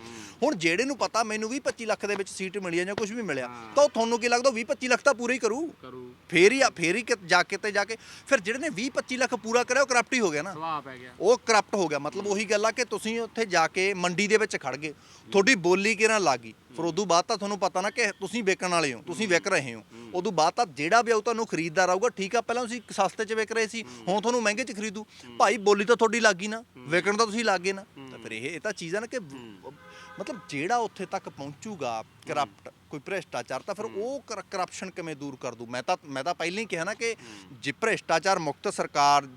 ਹੁਣ ਜਿਹੜੇ ਨੂੰ ਪਤਾ ਮੈਨੂੰ ਵੀ 25 ਲੱਖ ਦੇ ਵਿੱਚ ਸੀਟ ਮਿਲੀ ਹੈ ਜਾਂ ਕੁਝ ਵੀ ਮਿਲਿਆ ਤਾਂ ਉਹ ਤੁਹਾਨੂੰ ਕੀ ਲੱਗਦਾ 20 25 ਲੱਖ ਤਾਂ ਪੂਰੇ ਹੀ ਕਰੂ?
ਕਰੂ।
ਫੇਰ ਹੀ ਆ ਫੇਰ ਹੀ ਕਿ- ਜਾ ਕੇ ਤੇ ਜਾ ਕੇ ਫਿਰ ਜਿਹੜੇ ਨੇ 20 25 ਲੱਖ ਪੂਰਾ ਕਰਿਆ ਉਹ ਕਰਪਟ ਹੀ ਹੋ ਗਿਆ ਨਾ।
ਸੁਭਾਅ ਪੈ ਗਿਆ।
ਉਹ ਕਰਪਟ ਹੋ ਗਿਆ ਮਤਲਬ ਉਹੀ ਗੱਲ ਆ ਕਿ ਤੁਸੀਂ ਉੱਥੇ ਜਾ ਕੇ ਮੰਡੀ ਦੇ ਵਿੱਚ ਖੜ ਗਏ ਤੁਹਾਡੀ ਬੋਲੀ ਕਿਰਾਂ ਲੱਗੀ ਫਿਰ ਉਦੋਂ ਬਾਅਦ ਤਾਂ ਤੁਹਾਨੂੰ ਪਤਾ ਨਾ ਕਿ ਤੁਸੀਂ ਵੇਚਣ ਵਾਲੇ ਹੋ, ਤੁਸੀਂ ਵਿਕ ਰਹੇ ਹੋ। ਉਦੋਂ ਬਾਅਦ ਤਾਂ ਜਿਹੜਾ ਵੀ ਆਊ ਤੁਹਾਨੂੰ ਖਰੀਦਦਾਰ ਆਊਗਾ, ਠੀਕ ਆ, ਪਹਿਲਾਂ ਤੁਸੀਂ ਸਸਤੇ 'ਚ ਵਿਕ ਰਹੇ ਸੀ, ਹੁਣ ਤੁਹਾਨੂੰ ਮਹਿੰਗੇ 'ਚ ਖਰੀਦੂ। ਭਾਈ ਬੋਲੀ ਤਾਂ ਤੁਹਾਡੀ ਲੱਗੀ ਨਾ, ਵਿਕਣ ਤਾਂ ਤੁਸੀਂ ਲੱਗੇ ਨਾ। ਤਾਂ ਫਿਰ ਇਹ ਇਹ ਤਾਂ ਚੀਜ਼ਾਂ ਨਾ ਕਿ ਮਤਲਬ ਜਿਹੜਾ ਉੱਥੇ ਤੱਕ ਪਹੁੰਚੂਗਾ ਕਰਪਟ ਕੋਈ ਭ੍ਰਿਸ਼ਟਾਚਾਰ, ਤਾਂ ਫਿਰ ਉਹ ਕਰਪਸ਼ਨ ਕਿਵੇਂ ਦੂਰ ਕਰ ਦੂ? ਮੈਂ ਤਾਂ ਮੈਂ ਤਾਂ ਪਹਿਲਾਂ ਹੀ ਕਿਹਾ ਨਾ ਕਿ ਜੇ ਭ੍ਰਿਸ਼ਟਾਚਾਰ ਮੁਕਤ ਸਰਕਾਰ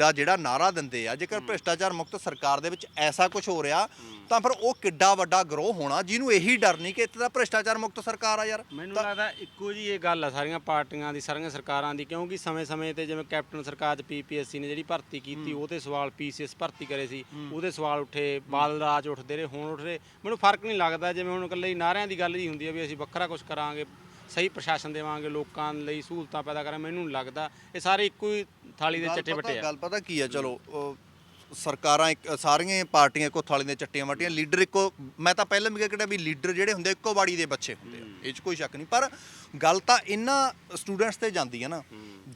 ਦਾ ਜਿਹੜਾ ਨਾਰਾ ਦਿੰਦੇ ਆ ਜੇਕਰ ਭ੍ਰਿਸ਼ਟਾਚਾਰ ਮੁਕਤ ਸਰਕਾਰ ਦੇ ਵਿੱਚ ਐਸਾ ਕੁਝ ਹੋ ਰਿਹਾ ਤਾਂ ਫਿਰ ਉਹ ਕਿੱਡਾ ਵੱਡਾ ਗਰੋਹ ਹੋਣਾ ਜਿਹਨੂੰ ਇਹੀ ਡਰ ਨਹੀਂ ਕਿ ਇੱਥੇ ਤਾਂ ਭ੍ਰਿਸ਼ਟਾਚਾਰ ਮੁਕਤ ਸਰਕਾਰ ਆ ਯਾਰ।
ਮੈਨੂੰ ਲੱਗਦਾ ਇੱਕੋ ਜੀ ਇਹ ਗੱਲ ਆ ਸਾਰੀਆਂ ਪਾਰਟੀਆਂ ਦੀ ਸਾਰੀਆਂ ਸਰਕਾਰਾਂ ਦੀ ਕਿਉਂਕਿ ਸਮੇਂ-ਸਮੇਂ ਤੇ ਜਿਵੇਂ ਕੈਪਟਨ ਸਰਕਾਰ ਚ ਪੀਪੀਐਸਸੀ ਨੇ ਜਿਹੜੀ ਭਰਤੀ ਕੀਤੀ ਉਹਦੇ ਸਵਾਲ ਪੀਸੀਐਸ ਭਰਤੀ ਕਰੇ ਸੀ ਉਹਦੇ ਸਵਾਲ ਉੱਠੇ ਬਾਦਲ ਰਾਜ ਉੱਠਦੇ ਰਹੇ ਹੁਣ ਉੱਠ ਰਹੇ। ਮੈਨੂੰ ਫ਼ਰਕ ਨਹੀਂ ਲੱਗਦਾ ਜਿਵੇਂ ਹੁਣ ਇਕੱਲੇ ਨਾਰਿਆਂ ਦੀ ਗੱਲ ਹੀ ਹੁੰਦੀ ਹੈ ਵੀ ਅਸੀਂ ਵੱਖਰਾ ਕੁਝ ਕਰਾਂਗੇ ਸਹੀ ਪ੍ਰਸ਼ਾਸਨ ਦੇਵਾਂਗੇ ਲੋਕਾਂ ਲਈ ਸਹੂਲਤਾਂ ਪੈਦਾ ਕਰਾਂਗੇ ਮੈਨੂੰ ਨਹੀਂ ਲੱਗਦਾ। ਇਹ ਸਾਰੇ ਇੱਕੋ ਹੀ ਥਾਲੀ ਦੇ ਚੱਟੇ ਵੱਟੇ ਆ।
ਗੱਲ ਪਤਾ ਕੀ ਆ ਚਲੋ ਸਰਕਾਰਾਂ ਇੱਕ ਸਾਰੀਆਂ ਪਾਰਟੀਆਂ ਇੱਕੋ ਥਾਲੀ ਦੀਆਂ ਚੱਟੀਆਂ ਵਟੀਆਂ ਲੀਡਰ ਇੱਕੋ ਮੈਂ ਤਾਂ ਪਹਿਲਾਂ ਵੀ ਕਿਹਾ ਵੀ ਲੀਡਰ ਜਿਹੜੇ ਹੁੰਦੇ ਇੱਕੋ ਬਾੜੀ ਦੇ ਬੱਚੇ ਹੁੰਦੇ ਆ। ਇਹ 'ਚ ਕੋਈ ਸ਼ੱਕ ਨਹੀਂ। ਪਰ ਗੱਲ ਤਾਂ ਇਹਨਾਂ ਸਟੂਡੈਂਟਸ ਤੇ ਜਾਂਦੀ ਹੈ ਨਾ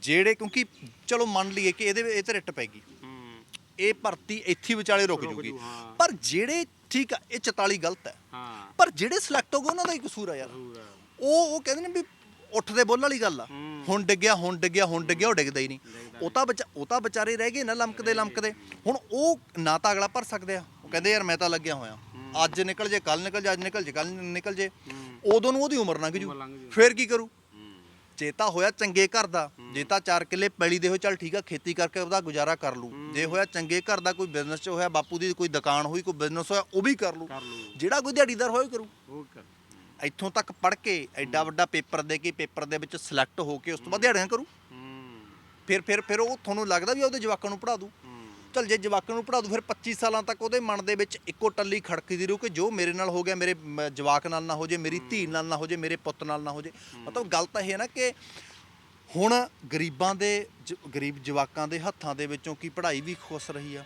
ਜਿਹੜੇ ਕਿਉਂਕਿ ਚਲੋ ਮੰਨ ਲਈਏ ਕਿ ਇਹਦੇ ਇਹ ਤੇ ਰਿੱਟ ਪੈ ਗਈ
ਹੂੰ।
ਇਹ ਭਰਤੀ ਇੱਥੇ ਹੀ ਵਿਚਾਲੇ ਰੁਕ ਜੂਗੀ।
ਜੂ, ਹਾਂ।
ਪਰ ਜਿਹੜੇ ਠੀਕ ਆ ਇਹ 44 ਗਲਤ ਹੈ।
ਹਾਂ।
ਪਰ ਜਿਹੜੇ ਸਿਲੈਕਟ ਹੋ ਗਏ ਉਹਨਾਂ ਦਾ ਹੀ ਕਸੂਰ ਆ ਯਾਰ। ਉਹ ਉਹ ਕਹਿੰਦੇ ਨੇ ਵੀ ਉੱਠਦੇ ਬੋਲ ਵਾਲੀ ਗੱਲ ਆ। ਹੁਣ ਡਿੱਗਿਆ ਹੁਣ ਡਿੱਗਿਆ ਹੁਣ ਡਿੱਗਿਆ ਉਹ ਡਿੱਗਦਾ ਹੀ ਨਹੀਂ। ਉਹ ਤਾਂ ਬਚਾ ਉਹ ਤਾਂ ਵਿਚਾਰੇ ਰਹਿ ਗਏ ਨਾ ਲਮਕਦੇ ਲਮਕਦੇ। ਹੁਣ ਉਹ ਨਾ ਤਾਂ ਅਗਲਾ ਭਰ ਸਕਦੇ ਆ। ਉਹ ਕਹਿੰਦੇ ਯਾਰ ਮੈਂ ਤਾਂ ਲੱਗਿਆ ਹੋਇਆ। ਅੱਜ ਨਿਕਲ ਜੇ ਕੱਲ ਨਿਕਲ ਜੇ ਅੱਜ ਨਿਕਲ ਜੇ ਕੱਲ ਨਿਕਲ ਜੇ। ਉਦੋਂ ਨੂੰ ਉਹਦੀ ਉਮਰ ਲੰਘ ਜੂ। ਫੇਰ ਕੀ ਕਰੂ? ਜੇ ਤਾਂ ਹੋਇਆ ਚੰਗੇ ਘਰ ਦਾ ਜੇ ਤਾਂ 4 ਕਿੱਲੇ ਪੈਲੀ ਦੇ ਹੋ ਚੱਲ ਠੀਕ ਆ ਖੇਤੀ ਕਰਕੇ ਉਹਦਾ ਗੁਜ਼ਾਰਾ ਕਰ ਲੂ ਜੇ ਹੋਇਆ ਚੰਗੇ ਘਰ ਦਾ ਕੋਈ ਬਿਜ਼ਨਸ ਚ ਹੋਇਆ ਬਾਪੂ ਦੀ ਕੋਈ ਦੁਕਾਨ ਹੋਈ ਕੋਈ ਬਿਜ਼ਨਸ ਹੋਇਆ ਉਹ ਵੀ ਕਰ ਲੂ
ਕਰ ਲੂ
ਜਿਹੜਾ ਕੋਈ ਦਿਹਾੜੀਦਾਰ ਹੋਇਆ ਕਰੂ।
ਉਹ ਕਰ
ਇੱਥੋਂ ਤੱਕ ਪੜ੍ਹ ਕੇ ਐਡਾ ਵੱਡਾ ਪੇਪਰ ਦੇ ਕੇ ਪੇਪਰ ਦੇ ਵਿੱਚ ਸਿਲੈਕਟ ਹੋ ਕੇ ਉਸ ਤੋਂ ਬਾਅਦ ਦਿਹਾੜੀਆਂ ਕਰੂ। ਫਿਰ ਫਿਰ ਫਿਰ ਉਹ ਤੁਹਾਨੂੰ ਲੱਗਦਾ ਵੀ ਉਹਦੇ ਜਵਾਕਾਂ ਨੂੰ ਪੜ੍ਹਾ ਦੂ ਚਲ ਜੇ ਜਵਾਕਾਂ ਨੂੰ ਪੜ੍ਹਾ ਦੂ ਫਿਰ 25 ਸਾਲਾਂ ਤੱਕ ਉਹਦੇ ਮਨ ਦੇ ਵਿੱਚ ਇੱਕੋ ਟੱਲੀ ਖੜਕਦੀ ਰਹੂ ਕਿ ਜੋ ਮੇਰੇ ਨਾਲ ਹੋ ਗਿਆ ਮੇਰੇ ਜਵਾਕ ਨਾਲ ਨਾ ਹੋ ਜੇ ਮੇਰੀ ਧੀ ਨਾਲ ਨਾ ਹੋ ਜੇ ਮੇਰੇ ਪੁੱਤ ਨਾਲ ਨਾ ਹੋ ਜੇ। ਮਤਲਬ ਗੱਲ ਤਾਂ ਇਹ ਹੈ ਨਾ ਕਿ ਹੁਣ ਗਰੀਬਾਂ ਦੇ ਜ- ਗਰੀਬ ਜਵਾਕਾਂ ਦੇ ਹੱਥਾਂ ਦੇ ਵਿੱਚੋਂ ਕੀ ਪੜ੍ਹਾਈ ਵੀ ਖੁੱਸ ਰਹੀ ਆ?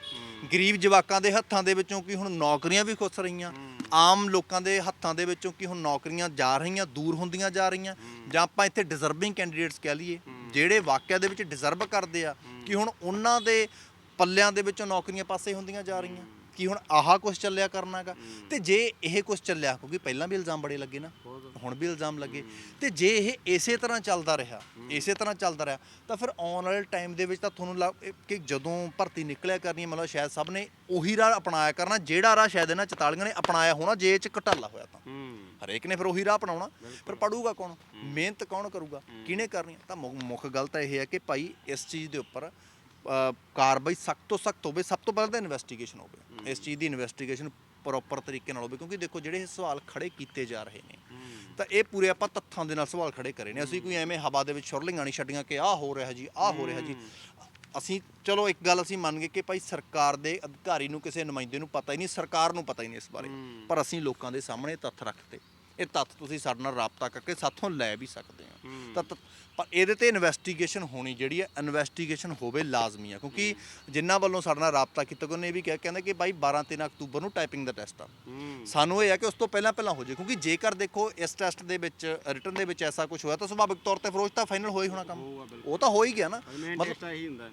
ਗਰੀਬ ਜਵਾਕਾਂ ਦੇ ਹੱਥਾਂ ਦੇ ਵਿੱਚੋਂ ਕੀ ਹੁਣ ਨੌਕਰੀਆਂ ਵੀ ਖੁੱਸ ਰਹੀਆਂ? ਆਮ ਲੋਕਾਂ ਦੇ ਹੱਥਾਂ ਦੇ ਵਿੱਚੋਂ ਕੀ ਹੁਣ ਨੌਕਰੀਆਂ ਜਾ ਰਹੀਆਂ ਦੂਰ ਹੁੰਦੀਆਂ ਜਾ ਰਹੀਆਂ? ਜਾਂ ਆਪਾਂ ਇੱਥੇ ਡਿਜ਼ਰਵਿੰਗ ਕੈਂਡੀਡੇਟਸ ਕਹਿ ਲਈਏ ਜਿਹੜੇ ਵਾਕਿਆ ਦੇ ਵਿੱਚ ਡਿਜ਼ਰਵ ਕਰਦੇ ਆ ਕਿ ਹੁਣ ਉਹਨਾਂ ਦੇ ਪੱਲਿਆਂ ਦੇ ਵਿੱਚੋਂ ਨੌਕਰੀਆਂ ਪਾਸੇ ਹੁੰਦੀਆਂ ਜਾ ਰਹੀਆਂ? ਕਿ ਹੁਣ ਆਹ ਕੁਝ ਚੱਲਿਆ ਕਰਨਾਗਾ ਤੇ ਜੇ ਇਹ ਕੁਝ ਚੱਲਿਆ ਕਿਉਂਕਿ ਪਹਿਲਾਂ ਵੀ ਇਲਜ਼ਾਮ ਬੜੇ ਲੱਗੇ ਨਾ ਹੁਣ ਵੀ ਇਲਜ਼ਾਮ ਲੱਗੇ। ਤੇ ਜੇ ਇਹ ਇਸੇ ਤਰ੍ਹਾਂ ਚੱਲਦਾ ਰਿਹਾ ਇਸੇ ਤਰ੍ਹਾਂ ਚੱਲਦਾ ਰਿਹਾ ਤਾਂ ਫਿਰ ਆਉਣ ਵਾਲੇ ਟਾਈਮ ਦੇ ਵਿੱਚ ਤਾਂ ਤੁਹਾਨੂੰ ਕਿ ਜਦੋਂ ਭਰਤੀ ਨਿਕਲਿਆ ਕਰਨੀ ਹੈ ਮਤਲਬ ਸ਼ਾਇਦ ਸਭ ਨੇ ਉਹੀ ਰਾਹ ਅਪਣਾਇਆ ਕਰਨਾ ਜਿਹੜਾ ਰਾਹ ਸ਼ਾਇਦ ਇਹਨਾਂ 44 ਨੇ ਅਪਣਾਇਆ ਹੋਣਾ ਜੇ ਚ ਘਟਾਲਾ ਹੋਇਆ ਤਾਂ। ਹਰੇਕ ਨੇ ਫਿਰ ਉਹੀ ਰਾਹ ਅਪਣਾਉਣਾ ਫਿਰ ਪੜੂਗਾ ਕੌਣ? ਮਿਹਨਤ ਕੌਣ ਕਰੂਗਾ? ਕਿਹਨੇ ਕਰਨੀ? ਤਾਂ ਮੁੱਖ ਗੱਲ ਤਾਂ ਇਹ ਹੈ ਕਿ ਭਾਈ ਇਸ ਚੀਜ਼ ਦੇ ਉੱਪਰ ਕਾਰਵਾਈ ਸਖਤ ਤੋਂ ਸਖਤ ਹੋਵੇ ਸਭ ਤੋਂ ਪਹਿਲਾਂ ਤਾਂ ਇਨਵੈਸਟੀਗੇਸ਼ਨ ਹੋਵੇ। ਇਸ ਚੀਜ਼ ਦੀ ਇਨਵੈਸਟੀਗੇਸ਼ਨ ਪ੍ਰੋਪਰ ਤਰੀਕੇ ਨਾਲ ਹੋਵੇ ਕਿਉਂਕਿ ਦੇਖੋ ਜਿਹੜੇ ਸਵਾਲ ਖੜੇ ਕੀਤੇ ਜਾ ਰਹੇ ਨੇ ਤਾਂ ਇਹ ਪੂਰੇ ਆਪਾਂ ਤੱਥਾਂ ਦੇ ਨਾਲ ਸਵਾਲ ਖੜੇ ਕਰੇ ਨੇ। ਅਸੀਂ ਕੋਈ ਐਵੇਂ ਹਵਾ ਦੇ ਵਿੱਚ ਛੁਰਲੀਆਂ ਨਹੀਂ ਛੱਡੀਆਂ ਕਿ ਆਹ ਹੋ ਰਿਹਾ ਜੀ ਆਹ ਹੋ ਰਿਹਾ ਜੀ। ਅਸੀਂ ਚਲੋ ਇੱਕ ਗੱਲ ਅਸੀਂ ਮੰਨ ਗਏ ਕਿ ਭਾਈ ਸਰਕਾਰ ਦੇ ਅਧਿਕਾਰੀ ਨੂੰ ਕਿਸੇ ਨੁਮਾਇੰਦੇ ਨੂੰ ਪਤਾ ਹੀ ਨਹੀਂ ਸਰਕਾਰ ਨੂੰ ਪਤਾ ਹੀ ਨਹੀਂ ਇਸ ਬਾਰੇ। ਪਰ ਅਸੀਂ ਲੋਕਾਂ ਦੇ ਸਾਹਮਣੇ ਤੱਥ ਰੱਖਤੇ। ਇਹ ਤੱਥ ਤੁਸੀਂ ਸਾਡੇ ਨਾਲ ਰਾਬਤਾ ਕਰਕੇ ਸਾਥੋਂ ਲੈ ਵੀ ਸਕਦੇ ਆ ਤਾਂ ਪਰ ਇਹਦੇ ਤੇ ਇਨਵੈਸਟੀਗੇਸ਼ਨ ਹੋਣੀ ਜਿਹੜੀ ਹੈ ਇਨਵੈਸਟੀਗੇਸ਼ਨ ਹੋਵੇ ਲਾਜ਼ਮੀ ਆ ਕਿਉਂਕਿ ਜਿਨ੍ਹਾਂ ਵੱਲੋਂ ਸਾਡੇ ਨਾਲ ਰਾਬਤਾ ਕੀਤਾ ਗਿਆ ਵੀ ਕਿਹਾ ਕਹਿੰਦੇ ਕਿ ਭਾਈ 12 13 ਅਕਤੂਬਰ ਨੂੰ ਟਾਈਪਿੰਗ ਦਾ ਟੈਸਟ ਆ।
ਹੂੰ।
ਸਾਨੂੰ ਇਹ ਹੈ ਕਿ ਉਸ ਤੋਂ ਪਹਿਲਾਂ ਪਹਿਲਾਂ ਹੋ ਜਾਏ ਕਿਉਂਕਿ ਜੇਕਰ ਦੇਖੋ ਇਸ ਟੈਸਟ ਦੇ ਵਿੱਚ ਰਿਟਰਨ ਦੇ ਵਿੱਚ ਐਸਾ ਕੁਝ ਹੋਇਆ ਤਾਂ ਸੁਭਾਵਿਕ ਤੌਰ ਤੇ ਫਰੋਜ ਤਾਂ ਫਾਈਨਲ ਹੋ ਹੀ ਹੋਣਾ ਕੰਮ। ਉਹ ਤਾਂ ਹੋ ਹੀ ਗਿਆ ਨਾ।
ਮੇਨ
ਮਤਲਬ
ਟੈਸਟ ਇਹੀ ਹੁੰਦਾ। ਹੈ।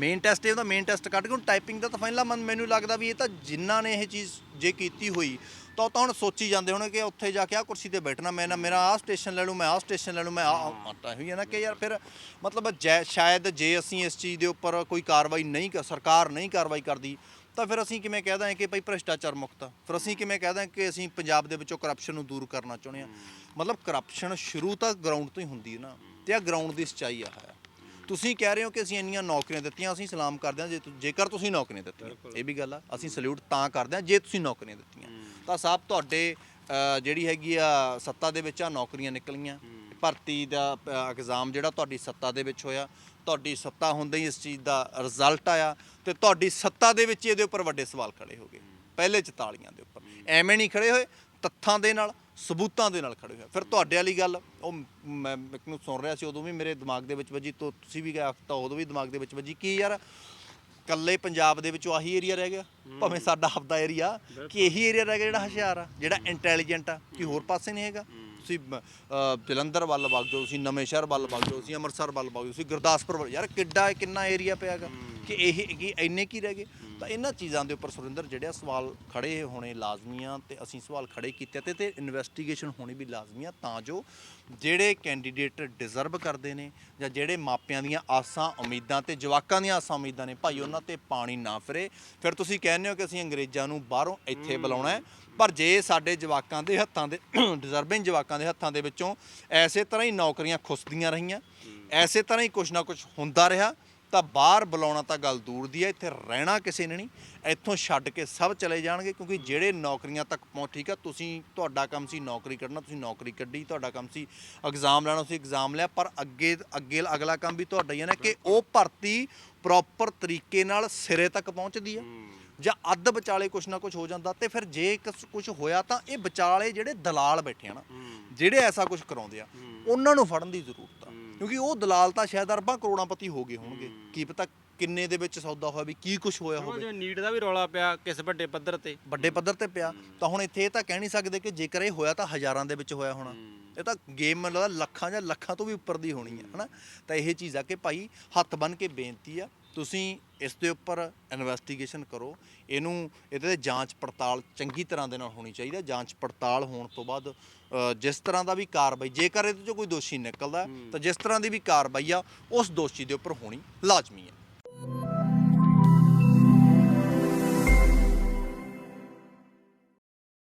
ਮੇਨ ਟੈਸਟ ਮੇਨ ਕੱਢ ਕੇ ਹੁਣ ਟਾਈਪਿੰਗ ਦਾ ਤਾਂ ਫਾਈਨਲ ਮਨ ਮੈਨੂੰ ਲੱਗਦਾ ਵੀ ਇਹ ਤਾਂ ਜਿਨ੍ਹਾਂ ਨੇ ਇਹ ਚੀਜ਼ ਜੇ ਕੀਤੀ ਹੋਈ ਤਾਂ ਉਹ ਤਾਂ ਹੁਣ ਸੋਚੀ ਜਾਂਦੇ ਹੋਣੇ ਕਿ ਉੱਥੇ ਜਾ ਕੇ ਆ ਕੁਰਸੀ ਤੇ ਬੈਠਣਾ, ਮੈਂ ਨਾ, ਮੇਰਾ ਆਹ ਸਟੇਸ਼ਨ ਲੈ ਲੂ ਮੈਂ ਆਹ ਸਟੇਸ਼ਨ ਲੈ ਲੂ ਮੈਂ ਆ ਤਾਂ ਹੋਈ ਹੈ ਨਾ ਕਿ ਯਾਰ ਫਿਰ ਮਤਲਬ ਜੈ- ਸ਼ਾਇਦ ਜੇ ਅਸੀਂ ਇਸ ਚੀਜ਼ ਦੇ ਉੱਪਰ ਕੋਈ ਕਾਰਵਾਈ ਨਹੀਂ ਕਰ ਸਰਕਾਰ ਨਹੀਂ ਕਾਰਵਾਈ ਕਰਦੀ, ਤਾਂ ਫਿਰ ਅਸੀਂ ਕਿਵੇਂ ਕਹਿ ਦਾਂਗੇ ਕਿ ਭਾਈ ਭ੍ਰਿਸ਼ਟਾਚਾਰ ਮੁਕਤ ਆ ਫਿਰ ਅਸੀਂ ਕਿਵੇਂ ਕਹਿ ਦਾਂਗੇ ਕਿ ਅਸੀਂ ਪੰਜਾਬ ਦੇ ਵਿੱਚੋਂ ਕਰਪਸ਼ਨ ਨੂੰ ਦੂਰ ਕਰਨਾ ਚਾਹੁੰਦੇ ਆ ਮਤਲਬ ਕਰਪਸ਼ਨ ਸ਼ੁਰੂ ਤਾਂ ਗਰਾਊਂਡ ਤੋਂ ਹੀ ਹੁੰਦੀ ਹੈ ਨਾ, ਤੇ ਆ ਗਰਾਊਂਡ ਦੀ ਸੱਚਾਈ ਆ ਹੈ। ਤੁਸੀਂ ਕਹਿ ਰਹੇ ਹੋ ਕਿ ਅਸੀਂ ਇੰਨੀਆਂ ਨੌਕਰੀਆਂ ਦਿੱਤੀਆਂ ਅਸੀਂ ਸਲਾਮ ਕਰਦੇ ਹਾਂ ਜੇ ਤੁ- ਜੇਕਰ ਤੁਸੀਂ ਨੌਕਰੀਆਂ ਦਿੱਤੀਆਂ। ਇਹ ਵੀ ਗੱਲ ਆ ਅਸੀਂ ਸਲੂਟ ਤਾਂ ਕਰਦੇ ਹਾਂ ਜੇ ਤੁਸੀਂ ਨੌਕਰੀਆਂ ਦਿੱਤੀਆਂ। ਤਾਂ ਸਾਹਿਬ ਤੁਹਾਡੇ ਅ, ਜਿਹੜੀ ਹੈਗੀ ਆ ਸੱਤਾ ਦੇ ਵਿੱਚ ਆ ਨੌਕਰੀਆਂ ਨਿਕਲੀਆਂ। ਭਰਤੀ ਦਾ ਐਗਜ਼ਾਮ ਜਿਹੜਾ ਤੁਹਾਡੀ ਸੱਤਾ ਦੇ ਵਿੱਚ ਹੋਇਆ ਤੁਹਾਡੀ ਸੱਤਾ ਹੁੰਦੇ ਹੀ ਇਸ ਚੀਜ਼ ਦਾ ਰਿਜ਼ਲਟ ਆਇਆ ਤੇ ਤੁਹਾਡੀ ਸੱਤਾ ਦੇ ਵਿੱਚ ਇਹਦੇ ਉੱਪਰ ਵੱਡੇ ਸਵਾਲ ਖੜੇ ਹੋ ਗਏ। ਪਹਿਲੇ 44 ਦੇ ਉੱਪਰ। ਐਵੇਂ ਨਹੀਂ ਖੜੇ ਹੋਏ ਤੱਥਾਂ ਦੇ ਨਾਲ ਸਬੂਤਾਂ ਦੇ ਨਾਲ ਖੜੇ ਹੋਏ ਫਿਰ ਤੁਹਾਡੇ ਵਾਲੀ ਗੱਲ ਉਹ ਮੈਂ ਇੱਕ ਨੂੰ ਸੁਣ ਰਿਹਾ ਸੀ ਉਦੋਂ ਵੀ ਮੇਰੇ ਦਿਮਾਗ ਦੇ ਵਿੱਚ ਵੱਜੀ ਤੋਂ ਤੁਸੀਂ ਵੀ ਕਿਹਾ ਤਾਂ ਉਦੋਂ ਵੀ ਦਿਮਾਗ ਦੇ ਵਿੱਚ ਵੱਜੀ ਕੀ ਯਾਰ ਕੱਲੇ ਪੰਜਾਬ ਦੇ ਵਿੱਚੋਂ ਆਹੀ ਏਰੀਆ ਰਹਿ ਗਿਆ। ਭਾਵੇਂ ਸਾਡਾ ਆਪਦਾ ਏਰੀਆ ਕਿ ਇਹੀ ਏਰੀਆ ਰਹਿ ਗਿਆ ਜਿਹੜਾ ਹੁਸ਼ਿਆਰ ਆ ਜਿਹੜਾ ਇੰਟੈਲੀਜੈਂਟ ਆ ਕਿ ਹੋਰ ਪਾਸੇ ਨਹੀਂ ਹੈਗਾ। ਤੁਸੀਂ ਜਲੰਧਰ ਵੱਲ ਵਗ ਜਾਓ ਤੁਸੀਂ ਨਵੇਂ ਸ਼ਹਿਰ ਵੱਲ ਵਗ ਜਾਓ ਤੁਸੀਂ ਅੰਮ੍ਰਿਤਸਰ ਵੱਲ ਵਗ ਜਾਓ ਤੁਸੀਂ ਗੁਰਦਾਸਪੁਰ ਵੱਲ ਯਾਰ ਕਿੱਡਾ ਕਿੰਨਾ ਏਰੀਆ ਪਿਆਗਾ ਕਿ ਇਹ ਕੀ ਇੰਨੇ ਕੀ ਰਹਿ ਗਏ? ਤਾਂ ਇਹਨਾਂ ਚੀਜ਼ਾਂ ਦੇ ਉੱਪਰ ਸੁਰਿੰਦਰ ਜਿਹੜੇ ਸਵਾਲ ਖੜੇ ਹੋਣੇ ਲਾਜ਼ਮੀ ਆ ਤੇ ਅਸੀਂ ਸਵਾਲ ਖੜੇ ਕੀਤੇ ਤੇ ਤੇ ਇਨਵੈਸਟੀਗੇਸ਼ਨ ਹੋਣੀ ਵੀ ਲਾਜ਼ਮੀ ਆ ਤਾਂ ਜੋ ਜਿਹੜੇ ਕੈਂਡੀਡੇਟ ਡਿਜ਼ਰਵ ਕਰਦੇ ਨੇ ਜਾਂ ਜਿਹੜੇ ਮਾਪਿਆਂ ਦੀਆਂ ਆਸਾਂ ਉਮੀਦਾਂ ਤੇ ਜਵਾਕਾਂ ਦੀਆਂ ਆਸਾਂ ਉਮੀਦਾਂ ਨੇ ਭਾਈ ਉਹਨਾਂ ਤੇ ਪਾਣੀ ਨਾ ਫਿਰੇ। ਫਿਰ ਤੁਸੀਂ ਕਹਿੰਦੇ ਹੋ ਕਿ ਅਸੀਂ ਅੰਗਰੇਜ਼ਾਂ ਨੂੰ ਬਾਹਰੋਂ ਇੱਥੇ ਬੁਲਾਉਣਾ ਹੈ ਪਰ ਜੇ ਸਾਡੇ ਜਵਾਕਾਂ ਦੇ ਹੱਥਾਂ ਦੇ <clears throat> ਡਿਜ਼ਰਵਿੰਗ ਜਵਾਕਾਂ ਦੇ ਹੱਥਾਂ ਦੇ ਵਿੱਚੋਂ ਐਸੇ ਤਰ੍ਹਾਂ ਹੀ ਨੌਕਰੀਆਂ ਖੁੱਸਦੀਆਂ ਰਹੀਆਂ ਐਸੇ ਤਰ੍ਹਾਂ ਹੀ ਕੁਛ ਨਾ ਕੁਛ ਹੁੰਦਾ ਰਿਹਾ ਤਾਂ ਬਾਹਰ ਬੁਲਾਉਣਾ ਤਾਂ ਗੱਲ ਦੂਰ ਦੀ ਹੈ ਇੱਥੇ ਰਹਿਣਾ ਕਿਸੇ ਨੇ ਨਹੀਂ ਇੱਥੋਂ ਛੱਡ ਕੇ ਸਭ ਚਲੇ ਜਾਣਗੇ ਕਿਉਂਕਿ ਜਿਹੜੇ ਨੌਕਰੀਆਂ ਤੱਕ ਪਹੁੰਚ ਠੀਕ ਆ ਤੁਸੀਂ ਤੁਹਾਡਾ ਕੰਮ ਸੀ ਨੌਕਰੀ ਕੱਢਣਾ ਤੁਸੀਂ ਨੌਕਰੀ ਕੱਢੀ ਤੁਹਾਡਾ ਕੰਮ ਸੀ ਐਗਜ਼ਾਮ ਲੈਣਾ ਤੁਸੀਂ ਐਗਜ਼ਾਮ ਲਿਆ ਪਰ ਅੱਗੇ ਅੱਗੇ ਅਗਲਾ ਕੰਮ ਵੀ ਤੁਹਾਡਾ ਹੀ ਹੈ ਨਾ ਕਿ ਉਹ ਭਰਤੀ ਪ੍ਰੋਪਰ ਤਰੀਕੇ ਨਾਲ ਸਿਰੇ ਤੱਕ ਪਹੁੰਚਦੀ ਆ ਜਾਂ ਅੱਧ ਵਿਚਾਲੇ ਕੁਛ ਨਾ ਕੁਛ ਹੋ ਜਾਂਦਾ ਤੇ ਫਿਰ ਜੇ ਕੁਝ ਹੋਇਆ ਤਾਂ ਇਹ ਵਿਚਾਲੇ ਜਿਹੜੇ ਦਲਾਲ ਬੈਠੇ ਆ ਨਾ ਜਿਹੜੇ ਐਸਾ ਕੁਝ ਕਰਾਉਂਦੇ ਆ ਉਹਨਾਂ ਨੂੰ ਫੜਨ ਦੀ ਜ਼ਰੂਰਤ ਕਿਉਂਕਿ ਉਹ ਦਲਾਲ ਤਾਂ ਸ਼ਾਇਦ ਅਰਬਾਂ ਕਰੋੜਾਂਪਤੀ ਹੋ ਗਏ ਹੋਣਗੇ। ਕੀ ਪਤਾ ਕਿੰਨੇ ਦੇ ਵਿੱਚ ਸੌਦਾ ਹੋਇਆ ਵੀ ਕੀ ਕੁਝ ਹੋਇਆ ਹੋਵੇ।
ਜੋ ਨੀਟ ਦਾ ਵੀ ਰੌਲਾ ਪਿਆ ਕਿਸ ਵੱਡੇ ਪੱਧਰ ਤੇ।
ਵੱਡੇ ਪੱਧਰ ਤੇ ਪਿਆ। ਤਾਂ ਹੁਣ ਇੱਥੇ ਇਹ ਤਾਂ ਕਹਿ ਨਹੀਂ ਸਕਦੇ ਕਿ ਜੇਕਰ ਇਹ ਹੋਇਆ ਤਾਂ ਹਜ਼ਾਰਾਂ ਦੇ ਵਿੱਚ ਹੋਇਆ ਹੋਣਾ। ਇਹ ਤਾਂ ਗੇਮ ਮੈਨੂੰ ਲੱਗਦਾ ਲੱਖਾਂ ਜਾਂ ਲੱਖਾਂ ਤੋਂ ਵੀ ਉੱਪਰ ਦੀ ਹੋਣੀ ਹੈ ਹਨਾ। ਤਾਂ ਇਹ ਚੀਜ਼ ਆ ਕਿ ਭਾਈ ਹੱਥ ਬੰਨ ਕੇ ਬੇਨਤੀ ਆ ਤੁਸੀਂ ਇਸ ਦੇ ਉੱਪਰ ਇਨਵੈਸਟੀਗੇਸ਼ਨ ਕਰੋ। ਇਹਨੂੰ ਇਹਦੇ ਤੇ ਜਾਂਚ ਪੜਤਾਲ ਚੰਗੀ ਤਰ੍ਹਾਂ ਦੇ ਨਾਲ ਹੋਣੀ ਚਾਹੀਦੀ ਹੈ। ਜਾਂਚ ਪੜਤਾਲ ਹੋਣ ਤੋਂ ਬਾਅਦ ਅ, ਜਿਸ ਤਰ੍ਹਾਂ ਦਾ ਵੀ ਕਾਰਵਾਈ ਜੇਕਰ ਇਹਦੇ ਚੋਂ ਕੋਈ ਦੋਸ਼ੀ ਨਿਕਲਦਾ ਹੈ, ਤਾਂ ਜਿਸ ਤਰ੍ਹਾਂ ਦੀ ਵੀ ਕਾਰਵਾਈ ਆ ਉਸ ਦੋਸ਼ੀ ਦੇ ਉੱਪਰ ਹੋਣੀ ਲਾਜ਼ਮੀ ਹੈ।